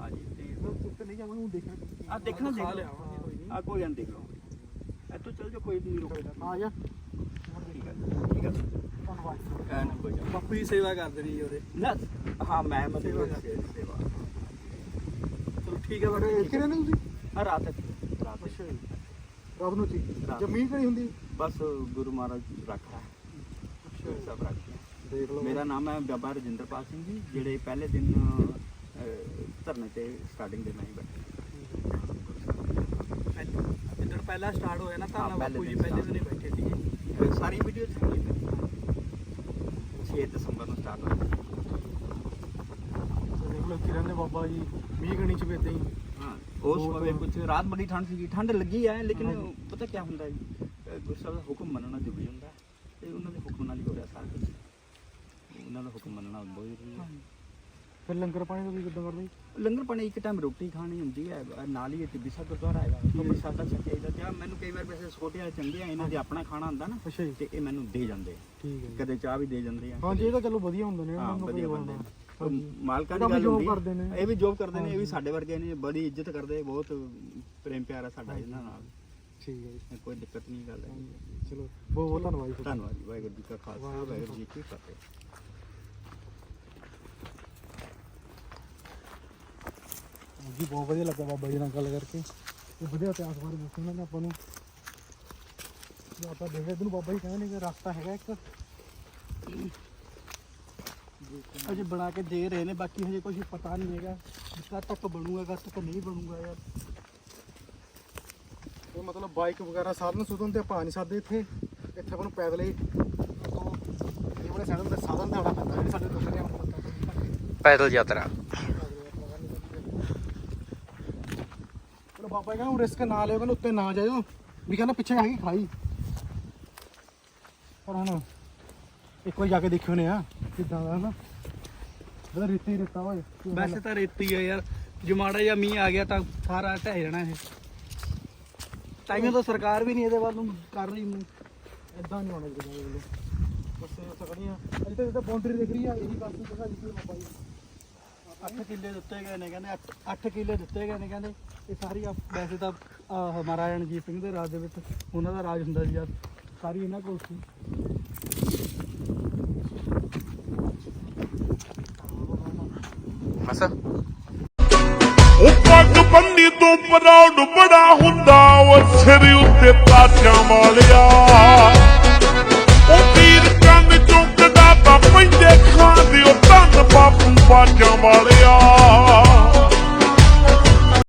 ਹਾਂਜੀ ਤੇ ਤੁਰ ਕੇ ਨਹੀਂ ਜਾਵਾਂਗੇ ਉਹ ਦੇਖਣਾ। ਆ ਦੇਖਣਾ ਦੇਖ ਕੋਈ ਨਹੀਂ ਆ ਕੋਈ ਆਂ ਦੇਖ ਲਓ। ਇੱਥੋਂ ਚੱਲ ਜਾਓ ਕੋਈ ਨਹੀਂ ਰੁਕਦਾ ਆ ਜਾ। ਠੀਕ ਹੈ ਠੀਕ ਹੈ ਧੰਨਵਾਦ। ਐਨ ਕੋਈ ਗੱਲ ਬਾਪੂ ਦੀ ਸੇਵਾ ਕਰਦੇ ਰਹੀ ਉਹਦੇ। ਨਹੀਂ। ਨਾ ਹਾਂ ਮੈਂ ਮਤਲਬ ਸੇਵਾ। ਠੀਕ ਹੈ ਬੜੇ ਇੱਥੇ ਰਹਿੰਦੇ ਤੁਸੀਂ? ਹਾਂ ਰਾਤ ਇੱਥੇ, ਰਾਤ ਅੱਛਾ ਜੀ। ਰਾਤ ਨੂੰ ਜੀ। ਰਾਤ। ਜ਼ਮੀਨ ਕਿਹੜੀ ਹੁੰਦੀ? ਬਸ ਗੁਰੂ ਮਹਾਰਾਜ ਰੱਖਾ ਗੁਰੂ ਸਾਹਿਬ ਰੱਖਿਆ ਦੇਖ ਲਓ। ਮੇਰਾ ਨਾਮ ਹੈ ਬਾਬਾ ਰਜਿੰਦਰਪਾਲ ਸਿੰਘ ਜੀ ਜਿਹੜੇ ਪਹਿਲੇ ਦਿਨ ਅਹ, ਧਰਨੇ ਤੇ ਸਟਾਰਟਿੰਗ ਦੇ ਮੈਂ ਹੀ ਬੈਠੇ। ਜਿੱਦਣ ਪਹਿਲਾਂ ਸਟਾਰਟ ਹੋਇਆ ਨਾ ਹਾਂ, ਤਾਂ ਪਹਿਲੇ ਬਾਪੂ ਜੀ ਦਿਨ ਪਹਿਲੇ start। ਦਿਨ ਹੀ ਬੈਠੇ ਸੀਗੇ। ਇਹ ਸਾਰੀ ਵੀਡੀਓ ਚੱਲੀ ਹੈ। 6 ਦਸੰਬਰ ਨੂੰ ਸਟਾਰਟ ਹੋਇਆ। ਦੇਖ ਲਓ ਬਾਬਾ ਜੀ ਮੀਂਹ ਗਣੀ ਚ ਵੀ ਏਦਾਂ ਹੀ। ਹਾਂ ਉਸ ਸਮੇਂ ਕੁਝ ਰਾਤ ਬੜੀ ਠੰਡ ਸੀਗੀ ਠੰਡ ਲੱਗੀ ਹੈ ਲੇਕਿਨ। ਪਤਾ ਕੀ ਹੁੰਦਾ ਹੈ ਜੀ ਗੁਰੂ ਸਾਹਿਬ ਦਾ ਹੁਕਮ ਮੰਨਣਾ ਜ਼ਰੂਰੀ ਹੁੰਦਾ ਹੈ ਤੇ ਉਹਨਾਂ ਦੇ ਹੁਕਮ ਨਾਲ ਹੀ ਹੋ ਰਿਹਾ ਸਾਰਾ ਕੁਝ ਉਹਨਾਂ ਦਾ ਹੁਕਮ ਮੰਨਣਾ ਬਹੁਤ ਜ਼ਰੂਰੀ ਹੈ। ਫਿਰ ਲੰਗਰ ਪਾਣੀ ਦਾ ਵੀ ਕਿੱਦਾਂ ਕਰਦੇ ਜੀ? ਲੰਗਰ ਪਾਣੀ ਇੱਕ ਟਾਈਮ ਰੋਟੀ ਖਾਣੀ ਹੁੰਦੀ ਹੈ ਨਾਲ ਹੀ ਟਿੱਬੀ ਸਾਹਿਬ ਗੁਰਦੁਆਰਾ ਹੈਗਾ ਟਿੱਬੀ ਸਾਹਿਬ ਦਾ ਛਕਿਆ ਦਾ ਜਾਂ ਮੈਨੂੰ ਕਈ ਵਾਰ ਵੈਸੇ ਛੋਟੇ ਚੰਗੇ ਆ ਇਹਨਾਂ ਦੇ ਆਪਣਾ ਖਾਣਾ ਹੁੰਦਾ ਨਾ ਅੱਛਾ ਜੀ। ਤੇ ਇਹ ਮੈਨੂੰ ਦੇ ਜਾਂਦੇ। ਠੀਕ ਹੈ ਜੀ। ਕਦੇ ਚਾਹ ਵੀ ਦੇ ਜਾਂਦੇ ਆ ਹਾਂਜੀ ਇਹ ਤਾਂ ਚਲੋ ਵਧੀਆ ਹੁੰਦੇ ਨੇ ਹਾਂ ਇਹਨਾਂ ਨੂੰ ਵਧੀਆ ਬੰਦੇ ਮਾਲਕਾਂ ਦੀ ਗੱਲ ਹੁੰਦੀ ਹੈ। ਇਹ ਵੀ ਜੋਬ ਕਰਦੇ ਨੇ ਇਹ ਵੀ। ਸਾਡੇ ਵਰਗੇ ਨੇ ਬੜੀ ਇੱਜ਼ਤ ਕਰਦੇ ਬਹੁਤ ਪ੍ਰੇਮ ਪਿਆਰ ਆ ਸਾਡਾ ਇਹਨਾਂ ਨਾਲ ਠੀਕ ਹੈ ਜੀ ਕੋਈ ਦਿੱਕਤ ਨਹੀਂ ਗੱਲ ਹੈ। ਚਲੋ ਬਹੁਤ ਬਹੁਤ ਧੰਨਵਾਦ ਜੀ ਤੁਹਾਡਾ। ਧੰਨਵਾਦ ਜੀ ਵਾਹਿਗੁਰੂ ਜੀ ਕਾ ਖਾਲਸਾ ਵਾਹਿਗੁਰੂ ਜੀ ਕੀ ਫਤਿਹ ਜੀ ਬਹੁਤ ਵਧੀਆ ਲੱਗਾ ਬਾਬਾ ਜੀ ਨਾਲ ਗੱਲ ਕਰਕੇ ਤੇ ਵਧੀਆ ਇਤਿਹਾਸ ਬਾਰੇ ਦੱਸਿਆ ਉਹਨਾਂ ਨੇ ਆਪਾਂ ਨੂੰ ਜੇ ਆਪਾਂ ਦੇਖਦੇ ਇਧਰ ਨੂੰ ਬਾਬਾ ਜੀ ਕਹਿੰਦੇ ਨੇ ਕਿ ਰਸਤਾ ਹੈਗਾ ਇੱਕ ਅਜੇ ਬਣਾ ਕੇ ਦੇ ਰਹੇ ਨੇ ਬਾਕੀ ਹਜੇ ਕੁਝ ਪਤਾ ਨਹੀਂ ਹੈਗਾ ਕਦ ਤੱਕ ਬਣੂਗਾ ਕਦ ਤੱਕ ਨਹੀਂ ਬਣੂਗਾ ਯਾਰ ਇਹ ਮਤਲਬ ਬਾਈਕ ਵਗੈਰਾ ਸਾਧਨ ਸੁਧਨ ਤੇ ਆਪਾਂ ਆ ਨਹੀਂ ਸਕਦੇ ਇੱਥੇ ਇੱਥੇ ਆਪਾਂ ਨੂੰ ਪੈਦਲ ਹੀ ਤੋਂ ਇਹ ਬੜੇ ਸਾਧਨ ਤੇ ਸਾਧਨ ਤੇ ਆਉਣਾ ਪੈਂਦਾ ਜਿਹੜੇ ਸਾਡੇ ਦੂਸਰੇ ਪੈਦਲ ਯਾਤਰਾ ਚਲੋ ਬਾਬਾ ਜੀ ਕਹਿੰਦਾ ਰਿਸਕ ਨਾ ਲਿਓ ਕਹਿੰਦਾ ਉੱਤੇ ਨਾ ਜਾਇਓ ਵੀ ਕਹਿੰਦਾ ਪਿੱਛੇ ਹੈਗੀ ਖਾਈ ਪਰ ਹੁਣ ਇੱਕ ਵਾਰ ਜਾ ਕੇ ਦੇਖਿਓ ਨੇ ਆ ਕਿੱਦਾਂ ਦਾ ਹਨਾ ਉਹਦਾ ਰੇਤਾ ਰੇਤਾ ਓਏ। ਵੈਸੇ ਤਾਂ ਰੇਤੀ ਆ ਯਾਰ। ਜੇ ਮਾੜਾ ਜਿਹਾ ਮੀਂਹ ਆ ਗਿਆ ਤਾਂ ਸਾਰਾ ਢਹਿ ਜਾਣਾ ਇਹ। ਤਾਈਆਂ ਤਾਂ ਸਰਕਾਰ ਵੀ ਨਹੀਂ ਇਹਦੇ ਵੱਲ ਨੂੰ ਕਰ ਰਹੀ ਇਦਾਂ ਨਹੀਂ ਹੋਣਾ ਚਾਹੀਦਾ ਇਹ ਬਸ ਸਕੜੀਆਂ ਅਜੇ ਤਾਂ ਤਾਂ ਬਾਉਂਡਰੀ ਦਿਖ ਰਹੀ ਆ ਇਹੀ ਪਾਸੇ ਜਗ੍ਹਾ ਜਿੱਥੇ ਬਾਬਾ ਜੀ 8 ਕਿੱਲੇ ਦਿੱਤੇ ਗਏ ਨੇ ਕਹਿੰਦੇ 8 ਕਿੱਲੇ ਦਿੱਤੇ ਗਏ ਨੇ ਕਹਿੰਦੇ। ਇਹ ਸਾਰੀ ਆ- ਵੈਸੇ ਤਾਂ ਮਹਾਰਾਜਾ ਰਣਜੀਤ ਸਿੰਘ ਦੇ ਰਾਜ ਦੇ ਵਿੱਚ ਉਹਨਾਂ ਦਾ ਰਾਜ ਹੁੰਦਾ ਸੀ ਯਾਰ। ਸਾਰੀ ਇਹਨਾਂ ਕੋਲ ਸੀ। ਬਸ। ਉਹ ਪੱਗ ਤੋਂ ਪਰਾਉਡ ਬੜਾ ਹੁੰਦਾ, ਉਹ ਸਿਰ ਉੱਤੇ ਤਾਜਾਂ ਵਾਲਿਆ ਉਹ ਪੀਰ ਕੰਨ ਚੁੱਕਦਾ ਪਾਪੇ ਪੈਂਦੇ ਖਾਂਦੇ ਉਹ ਤਨ ਬਾਪੂ ਬਾਜਾਂ ਵਾਲਿਆ